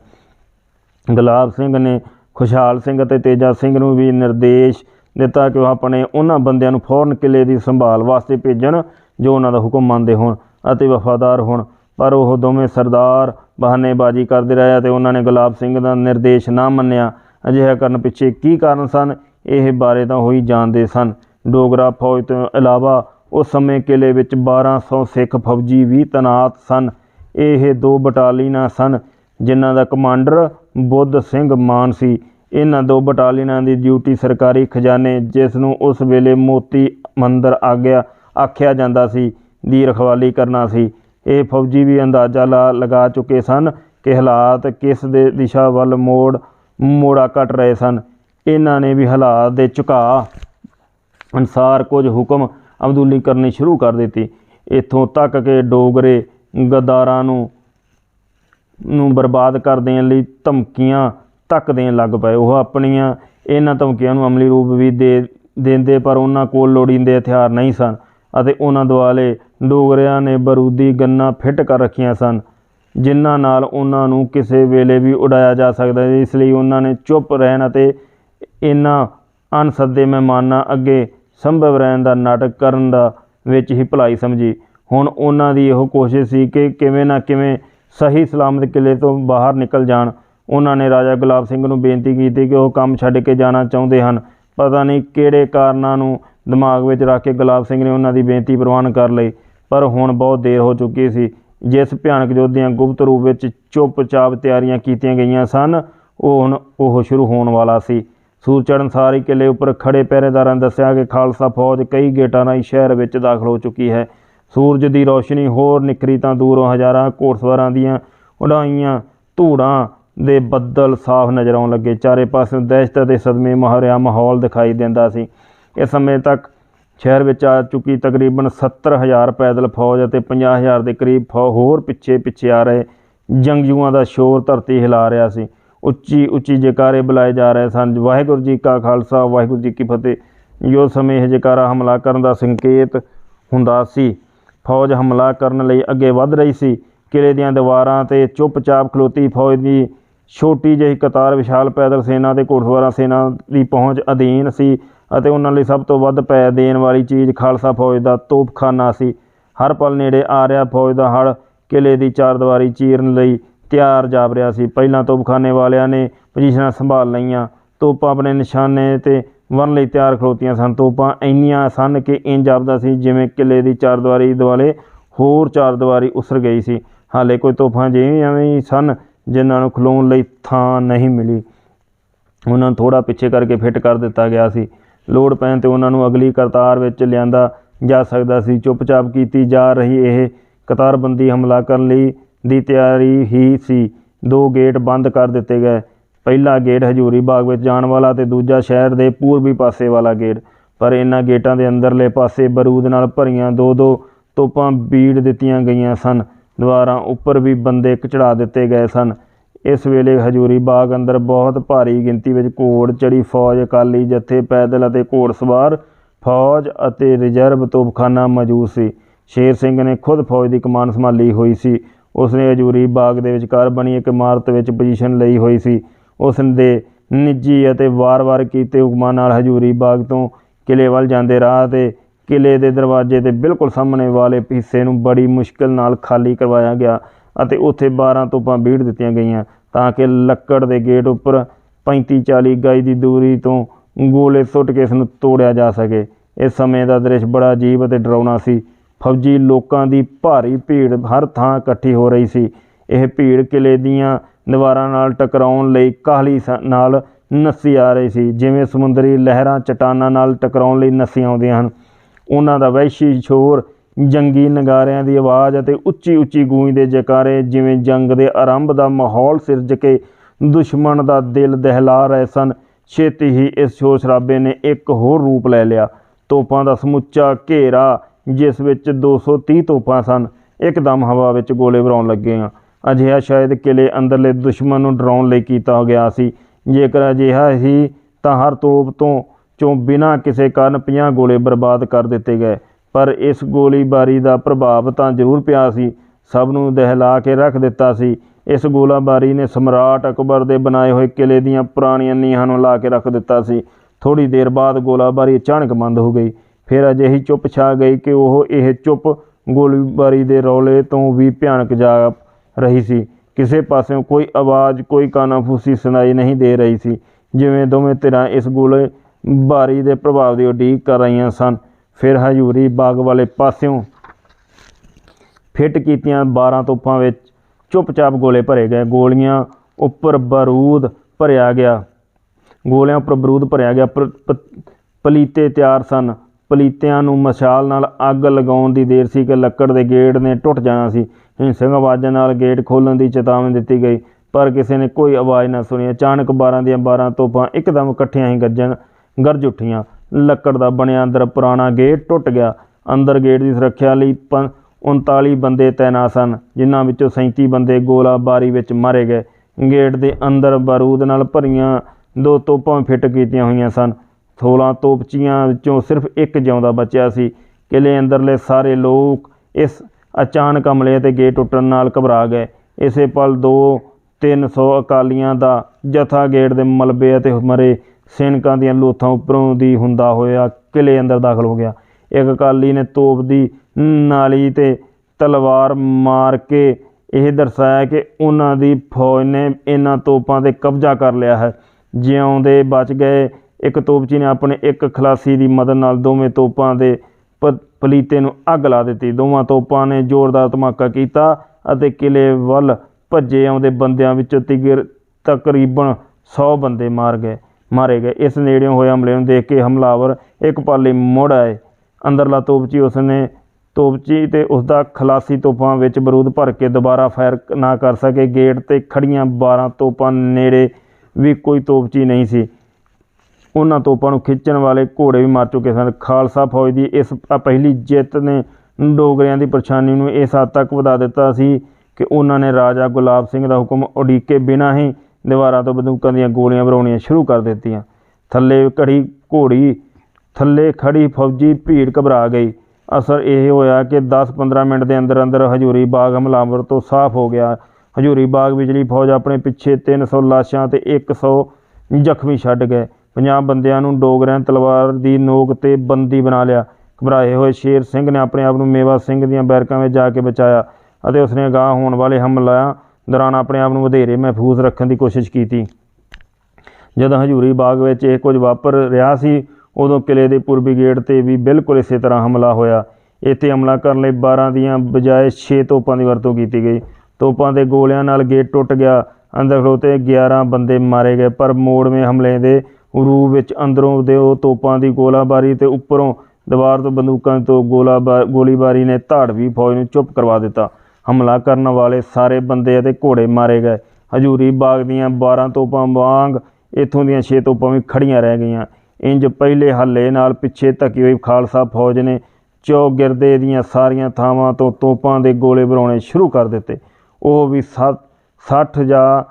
ਗੁਲਾਬ ਸਿੰਘ ਨੇ ਖੁਸ਼ਹਾਲ ਸਿੰਘ ਅਤੇ ਤੇਜਾ ਸਿੰਘ ਨੂੰ ਵੀ ਨਿਰਦੇਸ਼ ਦਿੱਤਾ ਕਿ ਉਹ ਆਪਣੇ ਉਹਨਾਂ ਬੰਦਿਆਂ ਨੂੰ ਫੌਰਨ ਕਿਲੇ ਦੀ ਸੰਭਾਲ ਵਾਸਤੇ ਭੇਜਣ, ਜੋ ਉਹਨਾਂ ਦਾ ਹੁਕਮ ਮੰਨਦੇ ਹੋਣ ਅਤੇ ਵਫਾਦਾਰ ਹੋਣ। ਪਰ ਉਹ ਦੋਵੇਂ ਸਰਦਾਰ ਬਹਾਨੇਬਾਜ਼ੀ ਕਰਦੇ ਰਹੇ ਅਤੇ ਉਹਨਾਂ ਨੇ ਗੁਲਾਬ ਸਿੰਘ ਦਾ ਨਿਰਦੇਸ਼ ਨਾ ਮੰਨਿਆ। ਅਜਿਹਾ ਕਰਨ ਪਿੱਛੇ ਕੀ ਕਾਰਨ ਸਨ? ਇਹ ਬਾਰੇ ਤਾਂ ਹੋਈ ਜਾਣਦੇ ਸਨ। ਡੋਗਰਾ ਫੌਜ ਤੋਂ ਇਲਾਵਾ ਉਸ ਸਮੇਂ ਕਿਲੇ ਵਿੱਚ 1200 ਸਿੱਖ ਫੌਜੀ ਵੀ ਤੈਨਾਤ ਸਨ। ਇਹ ਦੋ ਬਟਾਲੀਨਾਂ ਸਨ, ਜਿਨ੍ਹਾਂ ਦਾ ਕਮਾਂਡਰ ਬੁੱਧ ਸਿੰਘ ਮਾਨ ਸੀ। ਇਹਨਾਂ ਦੋ ਬਟਾਲੀਨਾਂ ਦੀ ਡਿਊਟੀ ਸਰਕਾਰੀ ਖਜ਼ਾਨੇ, ਜਿਸ ਨੂੰ ਉਸ ਵੇਲੇ ਮੋਤੀ ਮੰਦਰ ਆਗਿਆ ਆਖਿਆ ਜਾਂਦਾ ਸੀ, ਦੀ ਰਖਵਾਲੀ ਕਰਨਾ ਸੀ। ਇਹ ਫੌਜੀ ਵੀ ਅੰਦਾਜ਼ਾ ਲਾ ਲਗਾ ਚੁੱਕੇ ਸਨ ਕਿ ਹਾਲਾਤ ਕਿਸ ਦੇ ਦਿਸ਼ਾ ਵੱਲ ਮੋੜ, ਮੋੜਾ ਕੱਟ ਰਹੇ ਸਨ। ਇਹਨਾਂ ਨੇ ਵੀ ਹਾਲਾਤ ਦੇ ਝੁਕਾਅ ਅਨਸਾਰ ਕੁਝ ਹੁਕਮ ਅਬਦੁੱਲੀ ਕਰਨੀ ਸ਼ੁਰੂ ਕਰ ਦਿੱਤੀ। ਇੱਥੋਂ ਤੱਕ ਕਿ ਡੋਗਰੇ ਗਦਾਰਾਂ ਨੂੰ ਨੂੰ ਬਰਬਾਦ ਕਰ ਦੇਣ ਲਈ ਧਮਕੀਆਂ ਤੱਕ ਦੇਣ ਲੱਗ ਪਏ। ਉਹ ਆਪਣੀਆਂ ਇਹਨਾਂ ਧਮਕੀਆਂ ਨੂੰ ਅਮਲੀ ਰੂਪ ਵੀ ਦੇ ਦਿੰਦੇ, ਪਰ ਉਹਨਾਂ ਕੋਲ ਲੋੜੀਂਦੇ ਹਥਿਆਰ ਨਹੀਂ ਸਨ ਅਤੇ ਉਹਨਾਂ ਦੁਆਲੇ ਡੋਗਰਿਆਂ ਨੇ ਬਰੂਦੀ ਗੰਨਾ ਫਿੱਟ ਕਰ ਰੱਖੀਆਂ ਸਨ, ਜਿਨ੍ਹਾਂ ਨਾਲ ਉਹਨਾਂ ਨੂੰ ਕਿਸੇ ਵੇਲੇ ਵੀ ਉਡਾਇਆ ਜਾ ਸਕਦਾ ਸੀ। ਇਸ ਲਈ ਉਹਨਾਂ ਨੇ ਚੁੱਪ ਰਹਿਣ ਅਤੇ ਇਹਨਾਂ ਅਣਸੱਦੇ ਮਹਿਮਾਨਾਂ ਅੱਗੇ ਸੰਭਵ ਰਹਿਣ ਦਾ ਨਾਟਕ ਕਰਨ ਦਾ ਵਿੱਚ ਹੀ ਭਲਾਈ ਸਮਝੀ। ਹੁਣ ਉਹਨਾਂ ਦੀ ਇਹੋ ਕੋਸ਼ਿਸ਼ ਸੀ ਕਿ ਕਿਵੇਂ ਨਾ ਕਿਵੇਂ ਸਹੀ ਸਲਾਮਤ ਕਿਲੇ ਤੋਂ ਬਾਹਰ ਨਿਕਲ ਜਾਣ। ਉਹਨਾਂ ਨੇ ਰਾਜਾ ਗੁਲਾਬ ਸਿੰਘ ਨੂੰ ਬੇਨਤੀ ਕੀਤੀ ਕਿ ਉਹ ਕੰਮ ਛੱਡ ਕੇ ਜਾਣਾ ਚਾਹੁੰਦੇ ਹਨ। ਪਤਾ ਨਹੀਂ ਕਿਹੜੇ ਕਾਰਨਾਂ ਨੂੰ ਦਿਮਾਗ ਵਿੱਚ ਰੱਖ ਕੇ ਗੁਲਾਬ ਸਿੰਘ ਨੇ ਉਹਨਾਂ ਦੀ ਬੇਨਤੀ ਪ੍ਰਵਾਨ ਕਰ ਲਈ, ਪਰ ਹੁਣ ਬਹੁਤ ਦੇਰ ਹੋ ਚੁੱਕੀ ਸੀ। ਜਿਸ ਭਿਆਨਕ ਯੁੱਧ ਦੀਆਂ ਗੁਪਤ ਰੂਪ ਵਿੱਚ ਚੁੱਪਚਾਪ ਤਿਆਰੀਆਂ ਕੀਤੀਆਂ ਗਈਆਂ ਸਨ, ਉਹ ਹੁਣ ਉਹ ਸ਼ੁਰੂ ਹੋਣ ਵਾਲਾ ਸੀ। ਸੂਰ ਚੜ੍ਹਨ ਸਾਰ ਹੀ ਕਿਲੇ ਉੱਪਰ ਖੜੇ ਪਹਿਰੇਦਾਰਾਂ ਨੇ ਦੱਸਿਆ ਕਿ ਖਾਲਸਾ ਫੌਜ ਕਈ ਗੇਟਾਂ ਰਾਹੀਂ ਸ਼ਹਿਰ ਵਿੱਚ ਦਾਖਲ ਹੋ ਚੁੱਕੀ ਹੈ। ਸੂਰਜ ਦੀ ਰੋਸ਼ਨੀ ਹੋਰ ਨਿਖਰੀ ਤਾਂ ਦੂਰੋਂ ਹਜ਼ਾਰਾਂ ਘੋੜਸਵਾਰਾਂ ਦੀਆਂ ਉਡਾਈਆਂ ਧੂੜਾਂ ਦੇ ਬੱਦਲ ਸਾਫ਼ ਨਜ਼ਰ ਆਉਣ ਲੱਗੇ। ਚਾਰੇ ਪਾਸੇ ਦਹਿਸ਼ਤ ਅਤੇ ਸਦਮੇ ਮਾਰਿਆ ਮਾਹੌਲ ਦਿਖਾਈ ਦਿੰਦਾ ਸੀ। ਇਸ ਸਮੇਂ ਤੱਕ ਸ਼ਹਿਰ ਵਿੱਚ ਆ ਚੁੱਕੀ ਤਕਰੀਬਨ 70000 ਪੈਦਲ ਫੌਜ ਅਤੇ 50000 ਦੇ ਕਰੀਬ ਫੌ, ਹੋਰ ਪਿੱਛੇ ਪਿੱਛੇ ਆ ਰਹੇ ਜੰਗਜੂਆਂ ਦਾ ਸ਼ੋਰ ਧਰਤੀ ਹਿਲਾ ਰਿਹਾ ਸੀ। ਉੱਚੀ ਉੱਚੀ ਜੈਕਾਰੇ ਬੁਲਾਏ ਜਾ ਰਹੇ ਸਨ। ਵਾਹਿਗੁਰੂ ਜੀ ਕਾ ਖਾਲਸਾ, ਵਾਹਿਗੁਰੂ ਜੀ ਕੀ ਫਤਿਹ। ਜੋ ਸਮੇਂ ਇਹ ਜੈਕਾਰਾ ਹਮਲਾ ਕਰਨ ਦਾ ਸੰਕੇਤ ਹੁੰਦਾ ਸੀ, ਫੌਜ ਹਮਲਾ ਕਰਨ ਲਈ ਅੱਗੇ ਵੱਧ ਰਹੀ ਸੀ। ਕਿਲੇ ਦੀਆਂ ਦੀਵਾਰਾਂ ਤੇ ਚੁੱਪਚਾਪ ਖਲੋਤੀ ਫੌਜ ਦੀ ਛੋਟੀ ਜਿਹੀ ਕਤਾਰ ਵਿਸ਼ਾਲ ਪੈਦਲ ਸੈਨਾ ਤੇ ਘੋੜਸਵਾਰਾਂ ਸੈਨਾ ਦੀ ਪਹੁੰਚ ਅਧੀਨ ਸੀ ਅਤੇ ਉਹਨਾਂ ਲਈ ਸਭ ਤੋਂ ਵੱਧ ਪੈ ਦੇਣ ਵਾਲੀ ਚੀਜ਼ ਖਾਲਸਾ ਫੌਜ ਦਾ ਤੋਪਖਾਨਾ ਸੀ। ਹਰ ਪਲ ਨੇੜੇ ਆ ਰਿਹਾ ਫੌਜ ਦਾ ਹੜ ਕਿਲੇ ਦੀ ਚਾਰਦੀਵਾਰੀ ਚੀਰਨ ਲਈ ਤਿਆਰ ਜਾਪ ਰਿਹਾ ਸੀ। ਪਹਿਲਾਂ ਤੋਪਖਾਨੇ ਵਾਲਿਆਂ ਨੇ ਪੋਜੀਸ਼ਨਾਂ ਸੰਭਾਲ ਲਈਆਂ। ਤੋਪਾਂ ਆਪਣੇ ਨਿਸ਼ਾਨੇ ਤੇ ਵਰਨ ਲਈ ਤਿਆਰ ਖਲੋਤੀਆਂ ਸਨ। ਤੋਪਾਂ ਇੰਨੀਆਂ ਸਨ ਕਿ ਇੰਜ ਜਾਪਦਾ ਸੀ ਜਿਵੇਂ ਕਿਲੇ ਦੀ ਚਾਰਦੀਵਾਰੀ ਦੁਆਲੇ ਹੋਰ ਚਾਰਦੀਵਾਰੀ ਉਸਰ ਗਈ ਸੀ। ਹਾਲੇ ਕੋਈ ਤੋਪਾਂ ਜਿਵੇਂ ਐਵੇਂ ਸਨ, ਜਿਨ੍ਹਾਂ ਨੂੰ ਖਲੋਣ ਲਈ ਥਾਂ ਨਹੀਂ ਮਿਲੀ। ਉਹਨਾਂ ਨੂੰ ਥੋੜਾ ਪਿੱਛੇ ਕਰਕੇ ਫਿੱਟ ਕਰ ਦਿੱਤਾ ਗਿਆ ਸੀ। ਲੋੜ ਪੈਣ ਤੇ ਉਹਨਾਂ ਨੂੰ ਅਗਲੀ ਕਰਤਾਰ ਵਿੱਚ ਲਿਆਂਦਾ ਜਾ ਸਕਦਾ ਸੀ। ਚੁੱਪਚਾਪ ਕੀਤੀ ਜਾ ਰਹੀ ਇਹ ਕਤਾਰਬੰਦੀ ਹਮਲਾ ਕਰਨ ਲਈ ਦੀ ਤਿਆਰੀ ਹੀ ਸੀ। ਦੋ ਗੇਟ ਬੰਦ ਕਰ ਦਿੱਤੇ ਗਏ। ਪਹਿਲਾ ਗੇਟ ਹਜੂਰੀ ਬਾਗ ਵਿੱਚ ਜਾਣ ਵਾਲਾ ਤੇ ਦੂਜਾ ਸ਼ਹਿਰ ਦੇ ਪੂਰਬੀ ਪਾਸੇ ਵਾਲਾ ਗੇਟ। ਪਰ ਇਹਨਾਂ ਗੇਟਾਂ ਦੇ ਅੰਦਰਲੇ ਪਾਸੇ ਬਾਰੂਦ ਨਾਲ ਭਰੀਆਂ ਦੋ ਦੋ ਤੋਪਾਂ ਬੀੜ ਦਿੱਤੀਆਂ ਗਈਆਂ ਸਨ। ਦੀਵਾਰਾਂ ਉੱਪਰ ਵੀ ਬੰਦੇ ਚੜਾ ਦਿੱਤੇ ਗਏ ਸਨ। ਇਸ ਵੇਲੇ ਹਜੂਰੀ ਬਾਗ ਅੰਦਰ ਬਹੁਤ ਭਾਰੀ ਗਿਣਤੀ ਵਿੱਚ ਘੋੜ ਚੜੀ ਫੌਜ, ਅਕਾਲੀ ਜਥੇ, ਪੈਦਲ ਅਤੇ ਘੋੜਸਵਾਰ, ਫੌਜ ਅਤੇ ਰਿਜ਼ਰਵ ਤੋਪਖਾਨਾ ਮੌਜੂਦ ਸੀ। ਸ਼ੇਰ ਸਿੰਘ ਨੇ ਖੁਦ ਫੌਜ ਦੀ ਕਮਾਨ ਸੰਭਾਲੀ ਹੋਈ ਸੀ। ਉਸਨੇ ਹਜੂਰੀ ਬਾਗ ਦੇ ਵਿਚਕਾਰ ਬਣੀ ਇੱਕ ਇਮਾਰਤ ਵਿੱਚ ਪੋਜੀਸ਼ਨ ਲਈ ਹੋਈ ਸੀ। ਉਸ ਦੇ ਨਿੱਜੀ ਅਤੇ ਵਾਰ-ਵਾਰ ਕੀਤੇ ਹੁਕਮਾਂ ਨਾਲ ਹਜੂਰੀ ਬਾਗ ਤੋਂ ਕਿਲੇ ਵੱਲ ਜਾਂਦੇ ਰਾਹ ਤੇ ਕਿਲੇ ਦੇ ਦਰਵਾਜ਼ੇ ਦੇ ਬਿਲਕੁਲ ਸਾਹਮਣੇ ਵਾਲੇ ਹਿੱਸੇ ਨੂੰ ਬੜੀ ਮੁਸ਼ਕਲ ਨਾਲ ਖਾਲੀ ਕਰਵਾਇਆ ਗਿਆ ਅਤੇ ਉੱਥੇ 12 ਤੋਪਾਂ ਬੀੜ ਦਿੱਤੀਆਂ ਗਈਆਂ ਤਾਂ ਕਿ ਲੱਕੜ ਦੇ ਗੇਟ ਉੱਪਰ 35 40 ਗਜ ਦੀ ਦੂਰੀ ਤੋਂ ਗੋਲੇ ਸੁੱਟ ਕੇ ਇਸ ਨੂੰ ਤੋੜਿਆ ਜਾ ਸਕੇ। ਇਸ ਸਮੇਂ ਦਾ ਦ੍ਰਿਸ਼ ਬੜਾ ਅਜੀਬ ਅਤੇ ਡਰਾਉਣਾ ਸੀ। ਫੌਜੀ ਲੋਕਾਂ ਦੀ ਭਾਰੀ ਭੀੜ ਹਰ ਥਾਂ ਇਕੱਠੀ ਹੋ ਰਹੀ ਸੀ। ਇਹ ਭੀੜ ਕਿਲੇ ਦੀਆਂ ਦੀਵਾਰਾਂ ਨਾਲ ਟਕਰਾਉਣ ਲਈ ਕਾਹਲੀ ਸ- ਨਾਲ ਨੱਸੀ ਆ ਰਹੀ ਸੀ, ਜਿਵੇਂ ਸਮੁੰਦਰੀ ਲਹਿਰਾਂ ਚਟਾਨਾਂ ਨਾਲ ਟਕਰਾਉਣ ਲਈ ਨੱਸੀ ਆਉਂਦੀਆਂ ਹਨ। ਉਹਨਾਂ ਦਾ ਵਹਿਸ਼ੀ ਸ਼ੋਰ ਜੰਗੀ ਨਗਾਰਿਆਂ ਦੀ ਆਵਾਜ਼ ਅਤੇ ਉੱਚੀ ਉੱਚੀ ਗੂੰਜਦੇ ਜਕਾਰੇ, ਜਿਵੇਂ ਜੰਗ ਦੇ ਆਰੰਭ ਦਾ ਮਾਹੌਲ ਸਿਰਜ ਕੇ ਦੁਸ਼ਮਣ ਦਾ ਦਿਲ ਦਹਿਲਾ ਰਹੇ ਸਨ। ਛੇਤੀ ਹੀ ਇਸ ਸ਼ੋਰ ਸ਼ਰਾਬੇ ਨੇ ਇੱਕ ਹੋਰ ਰੂਪ ਲੈ ਲਿਆ। ਤੋਪਾਂ ਦਾ ਸਮੁੱਚਾ ਘੇਰਾ ਜਿਸ ਵਿੱਚ 230 ਤੋਪਾਂ ਸਨ, ਇੱਕਦਮ ਹਵਾ ਵਿੱਚ ਗੋਲੇ ਵਰਾਉਣ ਲੱਗੀਆਂ ਅਜਿਹਾ ਸ਼ਾਇਦ ਕਿਲੇ ਅੰਦਰਲੇ ਦੁਸ਼ਮਣ ਨੂੰ ਡਰਾਉਣ ਲਈ ਕੀਤਾ ਗਿਆ ਸੀ। ਜੇਕਰ ਅਜਿਹਾ ਹੀ ਤਾਂ ਹਰ ਤੋਪ ਤੋਂ ਚੋਂ ਬਿਨਾਂ ਕਿਸੇ ਕਾਰਨ 50 ਗੋਲੇ ਬਰਬਾਦ ਕਰ ਦਿੱਤੇ ਗਏ। ਪਰ ਇਸ ਗੋਲੀਬਾਰੀ ਦਾ ਪ੍ਰਭਾਵ ਤਾਂ ਜ਼ਰੂਰ ਪਿਆ ਸੀ। ਸਭ ਨੂੰ ਦਹਿਲਾ ਕੇ ਰੱਖ ਦਿੱਤਾ ਸੀ। ਇਸ ਗੋਲਾਬਾਰੀ ਨੇ ਸਮਰਾਟ ਅਕਬਰ ਦੇ ਬਣਾਏ ਹੋਏ ਕਿਲੇ ਦੀਆਂ ਪੁਰਾਣੀਆਂ ਨੀਹਾਂ ਨੂੰ ਲਾ ਕੇ ਰੱਖ ਦਿੱਤਾ ਸੀ। ਥੋੜੀ ਦੇਰ ਬਾਅਦ ਗੋਲਾਬਾਰੀ ਅਚਾਨਕ ਬੰਦ ਹੋ ਗਈ। ਫਿਰ ਅਜਿਹੀ ਚੁੱਪ ਛਾ ਗਈ ਕਿ ਉਹ ਇਹ ਚੁੱਪ ਗੋਲੀਬਾਰੀ ਦੇ ਰੌਲੇ ਤੋਂ ਵੀ ਭਿਆਨਕ ਜਾ ਰਹੀ ਸੀ। ਕਿਸੇ ਪਾਸਿਓਂ ਕੋਈ ਆਵਾਜ਼, ਕੋਈ ਕਾਨਾਫੂਸੀ ਸੁਣਾਈ ਨਹੀਂ ਦੇ ਰਹੀ ਸੀ, ਜਿਵੇਂ ਦੋਵੇਂ ਧਿਰਾਂ ਇਸ ਗੋਲੇ ਬਾਰੀ ਦੇ ਪ੍ਰਭਾਵ ਦੀ ਉਡੀਕ ਕਰ ਰਹੀਆਂ ਸਨ। ਫਿਰ ਹਜੂਰੀ ਬਾਗ ਵਾਲੇ ਪਾਸਿਓਂ ਫਿੱਟ ਕੀਤੀਆਂ 12 ਤੋਪਾਂ ਵਿੱਚ ਚੁੱਪਚਾਪ ਗੋਲੇ ਭਰੇ ਗਏ। ਗੋਲੀਆਂ ਉੱਪਰ ਬਾਰੂਦ ਭਰਿਆ ਗਿਆ। ਗੋਲਿਆਂ ਉੱਪਰ ਬਾਰੂਦ ਭਰਿਆ ਗਿਆ। ਪਲੀਤੇ ਤਿਆਰ ਸਨ। ਪਲੀਤਿਆਂ ਨੂੰ ਮਸ਼ਾਲ ਨਾਲ ਅੱਗ ਲਗਾਉਣ ਦੀ ਦੇਰ ਸੀ ਕਿ ਲੱਕੜ ਦੇ ਗੇਟ ਨੇ ਟੁੱਟ ਜਾਣਾ ਸੀ। ਹਿੰਸਕ ਆਵਾਜ਼ਾਂ ਨਾਲ ਗੇਟ ਖੋਲ੍ਹਣ ਦੀ ਚੇਤਾਵਨੀ ਦਿੱਤੀ ਗਈ, ਪਰ ਕਿਸੇ ਨੇ ਕੋਈ ਆਵਾਜ਼ ਨਾ ਸੁਣੀ। ਅਚਾਨਕ 12 ਦੀਆਂ 12 ਤੋਪਾਂ ਇੱਕਦਮ ਇਕੱਠੀਆਂ ਹੀ ਗੱਜਣ, ਗਰਜ ਉੱਠੀਆਂ। ਲੱਕੜ ਦਾ ਬਣਿਆ ਅੰਦਰ ਪੁਰਾਣਾ ਗੇਟ ਟੁੱਟ ਗਿਆ। ਅੰਦਰ ਗੇਟ ਦੀ ਸੁਰੱਖਿਆ ਲਈ ਪੰ- 39 ਬੰਦੇ ਤੈਨਾਤ ਸਨ, ਜਿਨ੍ਹਾਂ ਵਿੱਚੋਂ 37 ਬੰਦੇ ਗੋਲਾਬਾਰੀ ਵਿੱਚ ਮਾਰੇ ਗਏ। ਗੇਟ ਦੇ ਅੰਦਰ ਬਾਰੂਦ ਨਾਲ ਭਰੀਆਂ ਦੋ ਤੋਪਾਂ ਫਿੱਟ ਕੀਤੀਆਂ ਹੋਈਆਂ ਸਨ। 16 ਤੋਪਚੀਆਂ ਵਿੱਚੋਂ ਸਿਰਫ ਇੱਕ ਜਿਉਂਦਾ ਬਚਿਆ ਸੀ। ਕਿਲੇ ਅੰਦਰਲੇ ਸਾਰੇ ਲੋਕ ਇਸ ਅਚਾਨਕ ਹਮਲੇ ਅਤੇ ਗੇਟ ਟੁੱਟਣ ਨਾਲ ਘਬਰਾ ਗਏ। ਇਸੇ ਪਲ ਦੋ 300 ਅਕਾਲੀਆਂ ਦਾ ਜਥਾ ਗੇਟ ਦੇ ਮਲਬੇ ਅਤੇ ਮਰੇ ਸੈਨਿਕਾਂ ਦੀਆਂ ਲੋਥਾਂ ਉੱਪਰੋਂ ਦੀ ਹੁੰਦਾ ਹੋਇਆ ਕਿਲੇ ਅੰਦਰ ਦਾਖਲ ਹੋ ਗਿਆ। ਇੱਕ ਅਕਾਲੀ ਨੇ ਤੋਪ ਦੀ ਨਾਲੀ ਤੇ ਤਲਵਾਰ ਮਾਰ ਕੇ ਇਹ ਦਰਸਾਇਆ ਕਿ ਉਹਨਾਂ ਦੀ ਫੌਜ ਨੇ ਇਹਨਾਂ ਤੋਪਾਂ ਤੇ ਕਬਜ਼ਾ ਕਰ ਲਿਆ ਹੈ। ਜਿਉਂਦੇ ਬਚ ਗਏ ਇੱਕ ਤੋਪਚੀ ਨੇ ਆਪਣੇ ਇੱਕ ਖਲਾਸੀ ਦੀ ਮਦਦ ਨਾਲ ਦੋਵੇਂ ਤੋਪਾਂ ਦੇ ਪਲੀਤੇ ਨੂੰ ਅੱਗ ਲਾ ਦਿੱਤੀ। ਦੋਵਾਂ ਤੋਪਾਂ ਨੇ ਜ਼ੋਰਦਾਰ ਧਮਾਕਾ ਕੀਤਾ ਅਤੇ ਕਿਲੇ ਵੱਲ ਭੱਜੇ ਆਉਂਦੇ ਬੰਦਿਆਂ ਵਿੱਚੋਂ ਤਿਗਰ ਤਕਰੀਬਨ 100 ਬੰਦੇ ਮਾਰ ਗਏ, ਮਾਰੇ ਗਏ। ਇਸ ਨੇੜਿਓਂ ਹੋਏ ਹਮਲੇ ਨੂੰ ਦੇਖ ਕੇ ਹਮਲਾਵਰ ਇੱਕ ਪਾਲੇ ਮੁੜ ਆਏ। ਅੰਦਰਲਾ ਤੋਪਚੀ ਉਸਨੇ ਤੋਪਚੀ ਤੇ ਉਸਦਾ ਖਲਾਸੀ ਤੋਪਾਂ ਵਿੱਚ ਬਰੂਦ ਭਰ ਕੇ ਦੁਬਾਰਾ ਫਾਇਰ ਨਾ ਕਰ ਸਕੇ। ਗੇਟ ਤੇ ਖੜੀਆਂ 12 ਤੋਪਾਂ ਨੇੜੇ ਵੀ ਕੋਈ ਤੋਪਚੀ ਨਹੀਂ ਸੀ। ਉਹਨਾਂ ਤੋਪਾਂ ਨੂੰ ਖਿੱਚਣ ਵਾਲੇ ਘੋੜੇ ਵੀ ਮਰ ਚੁੱਕੇ ਸਨ। ਖਾਲਸਾ ਫੌਜ ਦੀ ਇਸ ਪਹਿਲੀ ਜਿੱਤ ਨੇ ਡੋਗਰਿਆਂ ਦੀ ਪਰੇਸ਼ਾਨੀ ਨੂੰ ਇਸ ਹੱਦ ਤੱਕ ਵਧਾ ਦਿੱਤਾ ਸੀ ਕਿ ਉਹਨਾਂ ਨੇ ਰਾਜਾ ਗੁਲਾਬ ਸਿੰਘ ਦਾ ਹੁਕਮ ਉਡੀਕੇ ਬਿਨਾਂ ਹੀ ਦੀਵਾਰਾਂ ਤੋਂ ਬੰਦੂਕਾਂ ਦੀਆਂ ਗੋਲੀਆਂ ਵਰਾਉਣੀਆਂ ਸ਼ੁਰੂ ਕਰ ਦਿੱਤੀਆਂ। ਥੱਲੇ ਘੜੀ ਘੋੜੀ, ਥੱਲੇ ਖੜੀ ਫੌਜੀ ਭੀੜ ਘਬਰਾ ਗਈ। ਅਸਰ ਇਹ ਹੋਇਆ ਕਿ 10-15 ਮਿੰਟ ਦੇ ਅੰਦਰ ਅੰਦਰ ਹਜੂਰੀ ਬਾਗ ਹਮਲਾਵਰ ਤੋਂ ਸਾਫ਼ ਹੋ ਗਿਆ। ਹਜੂਰੀ ਬਾਗ ਵਿਚਲੀ ਫੌਜ ਆਪਣੇ ਪਿੱਛੇ 300 ਲਾਸ਼ਾਂ ਤੇ 100 ਜ਼ਖਮੀ ਛੱਡ ਗਏ। 50 ਬੰਦਿਆਂ ਨੂੰ ਡੋਗਰਿਆਂ ਤਲਵਾਰ ਦੀ ਨੋਕ ਤੇ ਬੰਦੀ ਬਣਾ ਲਿਆ। ਘਬਰਾਏ ਹੋਏ ਸ਼ੇਰ ਸਿੰਘ ਨੇ ਆਪਣੇ ਆਪ ਨੂੰ ਮੇਵਾ ਸਿੰਘ ਦੀਆਂ ਬੈਰਕਾਂ ਵਿੱਚ ਜਾ ਕੇ ਬਚਾਇਆ ਅਤੇ ਉਸਨੇ ਅਗਾਂਹ ਹੋਣ ਵਾਲੇ ਹਮਲਿਆਂ ਦੌਰਾਨ ਆਪਣੇ ਆਪ ਨੂੰ ਵਧੇਰੇ ਮਹਿਫੂਜ਼ ਰੱਖਣ ਦੀ ਕੋਸ਼ਿਸ਼ ਕੀਤੀ। ਜਦੋਂ ਹਜੂਰੀ ਬਾਗ ਵਿੱਚ ਇਹ ਕੁਝ ਵਾਪਰ ਰਿਹਾ ਸੀ, ਉਦੋਂ ਕਿਲੇ ਦੇ ਪੂਰਬੀ ਗੇਟ ਤੇ ਵੀ ਬਿਲਕੁਲ ਇਸੇ ਤਰ੍ਹਾਂ ਹਮਲਾ ਹੋਇਆ। ਇੱਥੇ ਹਮਲਾ ਕਰਨ ਲਈ 12 ਦੀਆਂ ਬਜਾਏ 6 ਤੋਪਾਂ ਦੀ ਵਰਤੋਂ ਕੀਤੀ ਗਈ। ਤੋਪਾਂ ਦੇ ਗੋਲਿਆਂ ਨਾਲ ਗੇਟ ਟੁੱਟ ਗਿਆ। ਅੰਦਰ ਖਲੋਤੇ 11 ਬੰਦੇ ਮਾਰੇ ਗਏ, ਪਰ ਮੋੜਵੇਂ ਹਮਲੇ ਦੇ ਰੂਪ ਵਿੱਚ ਅੰਦਰੋਂ ਦੇ ਉਹ ਤੋਪਾਂ ਦੀ ਗੋਲਾਬਾਰੀ ਤੇ ਉੱਪਰੋਂ ਦੀਵਾਰ ਤੋਂ ਬੰਦੂਕਾਂ ਤੋਂ ਗੋਲਾ ਗੋਲੀਬਾਰੀ ਨੇ ਧਾੜਵੀ ਫੌਜ ਨੂੰ ਚੁੱਪ ਕਰਵਾ ਦਿੱਤਾ। ਹਮਲਾ ਕਰਨ ਵਾਲੇ ਸਾਰੇ ਬੰਦੇ ਅਤੇ ਘੋੜੇ ਮਾਰੇ ਗਏ। ਹਜੂਰੀ ਬਾਗ ਦੀਆਂ 12 ਤੋਪਾਂ ਵਾਂਗ ਇੱਥੋਂ ਦੀਆਂ 6 ਤੋਪਾਂ ਵੀ ਖੜੀਆਂ ਰਹਿ ਗਈਆਂ। ਇੰਜ ਪਹਿਲੇ ਹੱਲੇ ਨਾਲ ਪਿੱਛੇ ਧੱਕੀ ਹੋਈ ਖਾਲਸਾ ਫੌਜ ਨੇ ਚੌਗਿਰਦੇ ਦੀਆਂ ਸਾਰੀਆਂ ਥਾਵਾਂ ਤੋਂ ਤੋਪਾਂ ਦੇ ਗੋਲੇ ਵਰਾਉਣੇ ਸ਼ੁਰੂ ਕਰ ਦਿੱਤੇ। ਉਹ ਵੀ 60 ਜਾਂ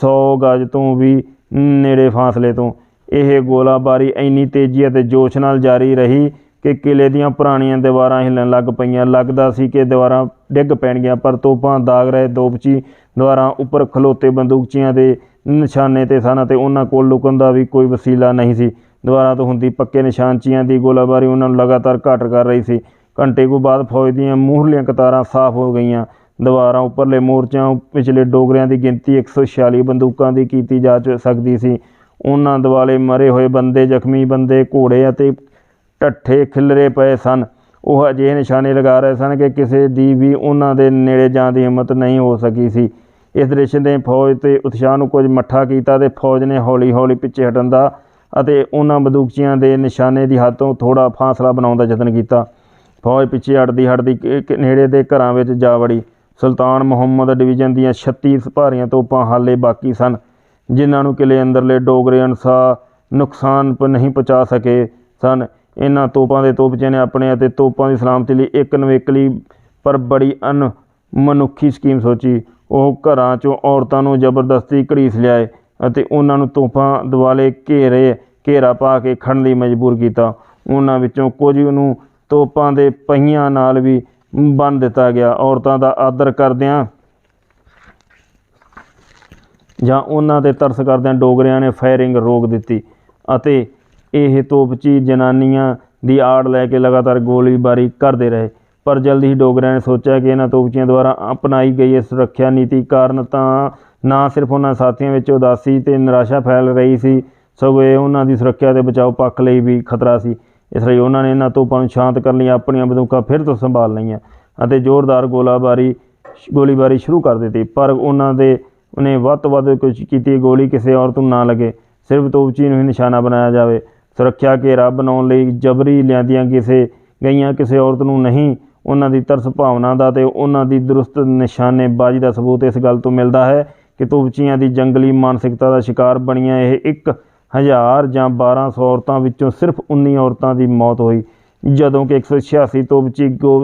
100 ਗਜ ਤੋਂ ਵੀ ਨੇੜੇ ਫਾਸਲੇ ਤੋਂ ਇਹ ਗੋਲਾਬਾਰੀ ਇੰਨੀ ਤੇਜ਼ੀ ਅਤੇ ਜੋਸ਼ ਨਾਲ ਜਾਰੀ ਰਹੀ ਕਿ ਕਿਲੇ ਦੀਆਂ ਪੁਰਾਣੀਆਂ ਦੀਵਾਰਾਂ ਹਿੱਲਣ ਲੱਗ ਪਈਆਂ। ਲੱਗਦਾ ਸੀ ਕਿ ਦੀਵਾਰਾਂ ਡਿੱਗ ਪੈਣਗੀਆਂ, ਪਰ ਤੋਪਾਂ ਦਾਗ ਰਹੇ ਦੋਪਚੀ ਦੀਵਾਰਾਂ ਉੱਪਰ ਖਲੋਤੇ ਬੰਦੂਕਚੀਆਂ ਦੇ ਨਿਸ਼ਾਨੇ ਤੇ ਸਨ ਅਤੇ ਉਹਨਾਂ ਕੋਲ ਲੁਕਣ ਦਾ ਵੀ ਕੋਈ ਵਸੀਲਾ ਨਹੀਂ ਸੀ। ਦੁਆਰਾ ਤੋਂ ਹੁੰਦੀ ਪੱਕੇ ਨਿਸ਼ਾਨਚੀਆਂ ਦੀ ਗੋਲਾਬਾਰੀ ਉਹਨਾਂ ਨੂੰ ਲਗਾਤਾਰ ਘਾਟ ਕਰ ਰਹੀ ਸੀ। ਘੰਟੇ ਕੁ ਬਾਅਦ ਫੌਜ ਦੀਆਂ ਮੂਹਰਲੀਆਂ ਕਤਾਰਾਂ ਸਾਫ਼ ਹੋ ਗਈਆਂ। ਦੀਵਾਰਾਂ ਉੱਪਰਲੇ ਮੋਰਚਿਆਂ ਪਿਛਲੇ ਡੋਗਰਿਆਂ ਦੀ ਗਿਣਤੀ 146 ਬੰਦੂਕਾਂ ਦੀ ਕੀਤੀ ਜਾ ਚ- ਸਕਦੀ ਸੀ। ਉਹਨਾਂ ਦੁਆਲੇ ਮਰੇ ਹੋਏ ਬੰਦੇ, ਜ਼ਖਮੀ ਬੰਦੇ, ਘੋੜੇ ਅਤੇ ਢੱਠੇ ਖਿਲਰੇ ਪਏ ਸਨ। ਉਹ ਅਜਿਹੇ ਨਿਸ਼ਾਨੇ ਲਗਾ ਰਹੇ ਸਨ ਕਿ ਕਿਸੇ ਦੀ ਵੀ ਉਹਨਾਂ ਦੇ ਨੇੜੇ ਜਾਣ ਦੀ ਹਿੰਮਤ ਨਹੀਂ ਹੋ ਸਕੀ ਸੀ। ਇਸ ਦ੍ਰਿਸ਼ ਨੇ ਫੌਜ ਤੇ ਉਤਸ਼ਾਹ ਨੂੰ ਕੁਝ ਮੱਠਾ ਕੀਤਾ ਤੇ ਫੌਜ ਨੇ ਹੌਲੀ-ਹੌਲੀ ਪਿੱਛੇ ਹਟਣ ਦਾ ਅਤੇ ਉਹਨਾਂ ਬੰਦੂਕਚੀਆਂ ਦੇ ਨਿਸ਼ਾਨੇ ਦੀ ਹੱਦ ਤੋਂ ਥੋੜਾ ਫਾਸਲਾ ਬਣਾਉਣ ਦਾ ਯਤਨ ਕੀਤਾ। ਫੌਜ ਪਿੱਛੇ ਹਟਦੀ ਹਟਦੀ ਨੇੜੇ ਦੇ ਘਰਾਂ ਵਿੱਚ ਜਾ ਵੜੀ। ਸੁਲਤਾਨ ਮੁਹੰਮਦ ਡਿਵੀਜ਼ਨ ਦੀਆਂ 36 ਭਾਰੀਆਂ ਤੋਪਾਂ ਹਾਲੇ ਬਾਕੀ ਸਨ। ਜਿਨ੍ਹਾਂ ਨੂੰ ਕਿਲੇ ਅੰਦਰਲੇ ਡੋਗਰੇ ਅਨਸਾ ਨੁਕਸਾਨ ਨਹੀਂ ਪਹੁੰਚਾ ਸਕੇ ਸਨ। ਇਹਨਾਂ ਤੋਪਾਂ ਦੇ ਤੋਪਚੇ ਨੇ ਆਪਣੇ ਅਤੇ ਤੋਪਾਂ ਦੀ ਸਲਾਮਤੀ ਲਈ ਇੱਕ ਨਵੇਕਲੀ ਪਰ ਬੜੀ ਅਨ ਮਨੁੱਖੀ ਸਕੀਮ ਸੋਚੀ। ਉਹ ਘਰਾਂ 'ਚੋਂ ਔਰਤਾਂ ਨੂੰ ਜ਼ਬਰਦਸਤੀ ਘੜੀਸ ਲਿਆਏ ਅਤੇ ਉਹਨਾਂ ਨੂੰ ਤੋਪਾਂ ਦੁਆਲੇ ਘੇਰੇ, ਘੇਰਾ ਪਾ ਕੇ ਖੜਨ ਲਈ ਮਜਬੂਰ ਕੀਤਾ। ਉਹਨਾਂ ਵਿੱਚੋਂ ਕੁਝ ਨੂੰ ਤੋਪਾਂ ਦੇ ਪਹੀਆਂ ਨਾਲ ਵੀ ਬੰਨ ਦਿੱਤਾ ਗਿਆ। ਔਰਤਾਂ ਦਾ ਆਦਰ ਕਰਦਿਆਂ ਜਾਂ ਉਹਨਾਂ ਤੇ ਤਰਸ ਕਰਦਿਆਂ ਡੋਗਰਿਆਂ ਨੇ ਫਾਇਰਿੰਗ ਰੋਕ ਦਿੱਤੀ ਅਤੇ ਇਹ ਤੋਪਚੀ ਜਨਾਨੀਆਂ ਦੀ ਆੜ ਲੈ ਕੇ ਲਗਾਤਾਰ ਗੋਲੀਬਾਰੀ ਕਰਦੇ ਰਹੇ। ਪਰ ਜਲਦੀ ਹੀ ਡੋਗਰਿਆਂ ਨੇ ਸੋਚਿਆ ਕਿ ਇਹਨਾਂ ਤੋਪਚੀਆਂ ਦੁਆਰਾ ਅਪਣਾਈ ਗਈ ਇਸ ਸੁਰੱਖਿਆ ਨੀਤੀ ਕਾਰਨ ਤਾਂ ਨਾ ਸਿਰਫ ਉਹਨਾਂ ਸਾਥੀਆਂ ਵਿੱਚ ਉਦਾਸੀ ਤੇ ਨਿਰਾਸ਼ਾ ਫੈਲ ਰਹੀ ਸੀ, ਸਗੋਂ ਇਹ ਉਹਨਾਂ ਦੀ ਸੁਰੱਖਿਆ ਤੇ ਬਚਾਓ ਪੱਖ ਲਈ ਵੀ ਖਤਰਾ ਸੀ। ਇਸ ਲਈ ਉਹਨਾਂ ਨੇ ਇਹਨਾਂ ਤੋਪਾਂ ਨੂੰ ਸ਼ਾਂਤ ਕਰਨ ਲਈ ਆਪਣੀਆਂ ਬੰਦੂਕਾਂ ਫਿਰ ਤੋਂ ਸੰਭਾਲ ਲਈਆਂ ਅਤੇ ਜ਼ੋਰਦਾਰ ਗੋਲਾਬਾਰੀ, ਗੋਲੀਬਾਰੀ ਸ਼ੁਰੂ ਕਰ ਦਿੱਤੀ। ਪਰ ਉਹਨਾਂ ਦੇ ਉਹਨੇ ਵੱਧ ਤੋਂ ਵੱਧ ਕੋਸ਼ਿਸ਼ ਕੀਤੀ ਗੋਲੀ ਕਿਸੇ ਔਰਤ ਨੂੰ ਨਾ ਲੱਗੇ ਸਿਰਫ ਤੋਪਚੀ ਨੂੰ ਹੀ ਨਿਸ਼ਾਨਾ ਬਣਾਇਆ ਜਾਵੇ ਸੁਰੱਖਿਆ ਘੇਰਾ ਬਣਾਉਣ ਲਈ ਜਬਰੀ ਲਿਆਂਦੀਆਂ ਕਿਸੇ ਗਈਆਂ ਕਿਸੇ ਔਰਤ ਨੂੰ ਨਹੀਂ ਉਹਨਾਂ ਦੀ ਤਰਸ ਭਾਵਨਾ ਦਾ ਤੇ ਉਹਨਾਂ ਦੀ ਦਰੁਸਤ ਨਿਸ਼ਾਨੇਬਾਜ਼ੀ ਦਾ ਸਬੂਤ ਇਸ ਗੱਲ ਤੋਂ ਮਿਲਦਾ ਹੈ ਕਿ ਤੋਪਚੀਆਂ ਦੀ ਜੰਗਲੀ ਮਾਨਸਿਕਤਾ ਦਾ ਸ਼ਿਕਾਰ ਬਣੀਆਂ ਇਹ ਇੱਕ ਹਜ਼ਾਰ ਜਾਂ 1200 ਔਰਤਾਂ ਵਿੱਚੋਂ ਸਿਰਫ 19 ਔਰਤਾਂ ਦੀ ਮੌਤ ਹੋਈ ਜਦੋਂ ਕਿ 186 ਤੋਪਚੀ ਗੋ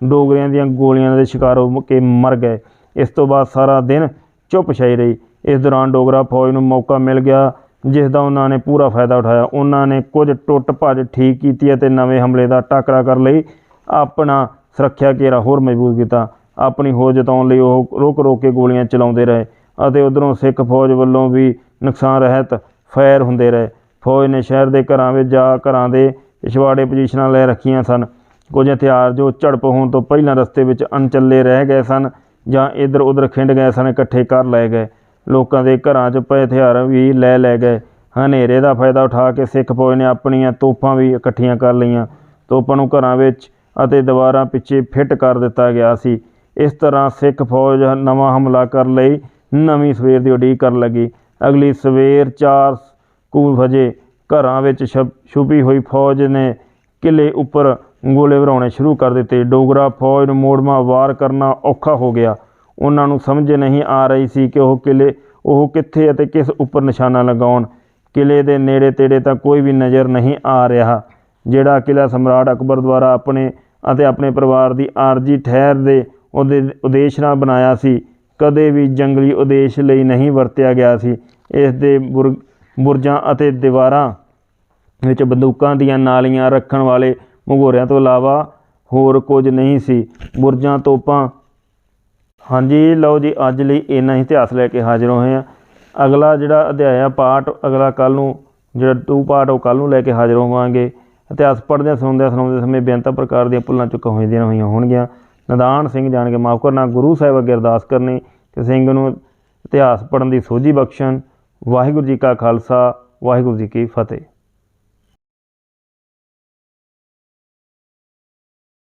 ਡੋਗਰਿਆਂ ਦੀਆਂ ਗੋਲੀਆਂ ਦੇ ਸ਼ਿਕਾਰ ਹੋ ਕੇ ਮਰ ਗਏ ਇਸ ਤੋਂ ਬਾਅਦ ਸਾਰਾ ਦਿਨ ਚੁੱਪ ਛਾਈ ਰਹੀ। ਇਸ ਦੌਰਾਨ ਡੋਗਰਾ ਫੌਜ ਨੂੰ ਮੌਕਾ ਮਿਲ ਗਿਆ, ਜਿਸ ਦਾ ਉਹਨਾਂ ਨੇ ਪੂਰਾ ਫਾਇਦਾ ਉਠਾਇਆ। ਉਹਨਾਂ ਨੇ ਕੁਝ ਟੁੱਟ ਭੱਜ ਠੀਕ ਕੀਤੀ ਅਤੇ ਨਵੇਂ ਹਮਲੇ ਦਾ ਟਾਕਰਾ ਕਰਨ ਲਈ। ਆਪਣਾ ਸੁਰੱਖਿਆ ਘੇਰਾ ਹੋਰ ਮਜ਼ਬੂਤ ਕੀਤਾ। ਆਪਣੀ ਹੋਂਦ ਜਤਾਉਣ ਲਈ ਉਹ ਰੋਕ ਰੋਕ ਕੇ ਗੋਲੀਆਂ ਚਲਾਉਂਦੇ ਰਹੇ ਅਤੇ ਉਧਰੋਂ ਸਿੱਖ ਫੌਜ ਵੱਲੋਂ ਵੀ ਨੁਕਸਾਨ ਰਹਿਤ ਫਾਇਰ ਹੁੰਦੇ ਰਹੇ। ਫੌਜ ਨੇ ਸ਼ਹਿਰ ਦੇ ਘਰਾਂ ਵਿੱਚ ਜਾ ਘਰਾਂ ਦੇ ਪਿਛਵਾੜੇ ਪੋਜੀਸ਼ਨਾਂ ਲੈ ਰੱਖੀਆਂ ਸਨ। ਕੁਝ ਹਥਿਆਰ ਜੋ ਝੜਪ ਹੋਣ ਤੋਂ ਪਹਿਲਾਂ ਰਸਤੇ ਵਿੱਚ ਅਣਚੱਲੇ ਰਹਿ ਗਏ ਸਨ। ਜਾਂ ਇੱਧਰ ਉੱਧਰ ਖਿੰਡ ਗਏ ਸਨ, ਇਕੱਠੇ ਕਰ ਲਏ ਗਏ। ਲੋਕਾਂ ਦੇ ਘਰਾਂ 'ਚ ਪਏ ਹਥਿਆਰ ਵੀ ਲੈ ਲੈ ਗਏ। ਹਨੇਰੇ ਦਾ ਫਾਇਦਾ ਉਠਾ ਕੇ ਸਿੱਖ ਫੌਜ ਨੇ ਆਪਣੀਆਂ ਤੋਪਾਂ ਵੀ ਇਕੱਠੀਆਂ ਕਰ ਲਈਆਂ। ਤੋਪਾਂ ਨੂੰ ਘਰਾਂ ਵਿੱਚ ਅਤੇ ਦੀਵਾਰਾਂ ਪਿੱਛੇ ਫਿੱਟ ਕਰ ਦਿੱਤਾ ਗਿਆ ਸੀ। ਇਸ ਤਰ੍ਹਾਂ ਸਿੱਖ ਫੌਜ ਨਵਾਂ ਹਮਲਾ ਕਰਨ ਲਈ ਨਵੀਂ ਸਵੇਰ ਦੀ ਉਡੀਕ ਕਰਨ ਲੱਗੀ। ਅਗਲੀ ਸਵੇਰ 4 ਕੁ ਵਜੇ ਘਰਾਂ ਵਿੱਚ ਛਪ- ਛੁਪੀ ਹੋਈ ਫੌਜ ਨੇ ਕਿਲੇ ਉੱਪਰ ਗੋਲੇ ਵਰਾਉਣੇ ਸ਼ੁਰੂ ਕਰ ਦਿੱਤੇ। ਡੋਗਰਾ ਫੌਜ ਨੂੰ ਮੋੜਮਾ ਵਾਰ ਕਰਨਾ ਔਖਾ ਹੋ ਗਿਆ। ਉਹਨਾਂ ਨੂੰ ਸਮਝ ਨਹੀਂ ਆ ਰਹੀ ਸੀ ਕਿ ਉਹ ਕਿਲੇ, ਉਹ ਕਿੱਥੇ ਅਤੇ ਕਿਸ ਉੱਪਰ ਨਿਸ਼ਾਨਾ ਲਗਾਉਣ। ਕਿਲੇ ਦੇ ਨੇੜੇ ਤੇੜੇ ਤਾਂ ਕੋਈ ਵੀ ਨਜ਼ਰ ਨਹੀਂ ਆ ਰਿਹਾ, ਜਿਹੜਾ ਕਿਲਾ ਸਮਰਾਟ ਅਕਬਰ ਦੁਆਰਾ ਆਪਣੇ ਅਤੇ ਆਪਣੇ ਪਰਿਵਾਰ ਦੀ ਆਰਜੀ ਠਹਿਰ ਦੇ ਉਹਦੇ ਉਦੇਸ਼ ਨਾਲ ਬਣਾਇਆ ਸੀ। ਕਦੇ ਵੀ ਜੰਗਲੀ ਉਦੇਸ਼ ਲਈ ਨਹੀਂ ਵਰਤਿਆ ਗਿਆ ਸੀ। ਇਸ ਦੇ ਬੁਰ, ਬੁਰਜਾਂ ਅਤੇ ਦੀਵਾਰਾਂ ਵਿੱਚ ਬੰਦੂਕਾਂ ਦੀਆਂ ਨਾਲੀਆਂ ਰੱਖਣ ਵਾਲੇ ਮਗੋਰਿਆਂ ਤੋਂ ਇਲਾਵਾ ਹੋਰ ਕੁਝ ਨਹੀਂ ਸੀ। ਬੁਰਜਾਂ, ਤੋਪਾਂ। ਹਾਂਜੀ, ਲਓ ਜੀ, ਅੱਜ ਲਈ ਇੰਨਾ ਹੀ ਇਤਿਹਾਸ ਲੈ ਕੇ ਹਾਜ਼ਰ ਹੋਏ ਆ ਅਗਲਾ ਜਿਹੜਾ ਅਧਿਆਇ ਆ ਪਾਠ, ਅਗਲਾ ਕੱਲ ਨੂੰ ਜਿਹੜਾ ਟੂ ਪਾਰਟ ਉਹ ਕੱਲ ਨੂੰ ਲੈ ਕੇ ਹਾਜ਼ਰ ਹੋਵਾਂਗੇ। ਇਤਿਹਾਸ ਪੜ੍ਹਦਿਆਂ, ਸੁਣਦਿਆਂ ਸੁਣਾਉਂਦੇ ਸਮੇਂ ਬੇਅੰਤ ਪ੍ਰਕਾਰ ਦੀਆਂ ਭੁੱਲਾਂ ਚੁੱਕਾਂ ਹੋਈਆਂ ਹੋਈਆਂ ਹੋਣਗੀਆਂ। ਨਦਾਨ ਸਿੰਘ ਜਾਣ ਕੇ ਮਾਫ ਕਰਨਾ, ਗੁਰੂ ਸਾਹਿਬ ਅੱਗੇ ਅਰਦਾਸ ਕਰਨੀ ਕਿ ਸਿੰਘ ਨੂੰ ਇਤਿਹਾਸ ਪੜ੍ਹਨ ਦੀ ਸੋਝੀ ਬਖਸ਼ਣ। ਵਾਹਿਗੁਰੂ ਜੀ ਕਾ ਖਾਲਸਾ, ਵਾਹਿਗੁਰੂ ਜੀ ਕੀ ਫਤਿਹ।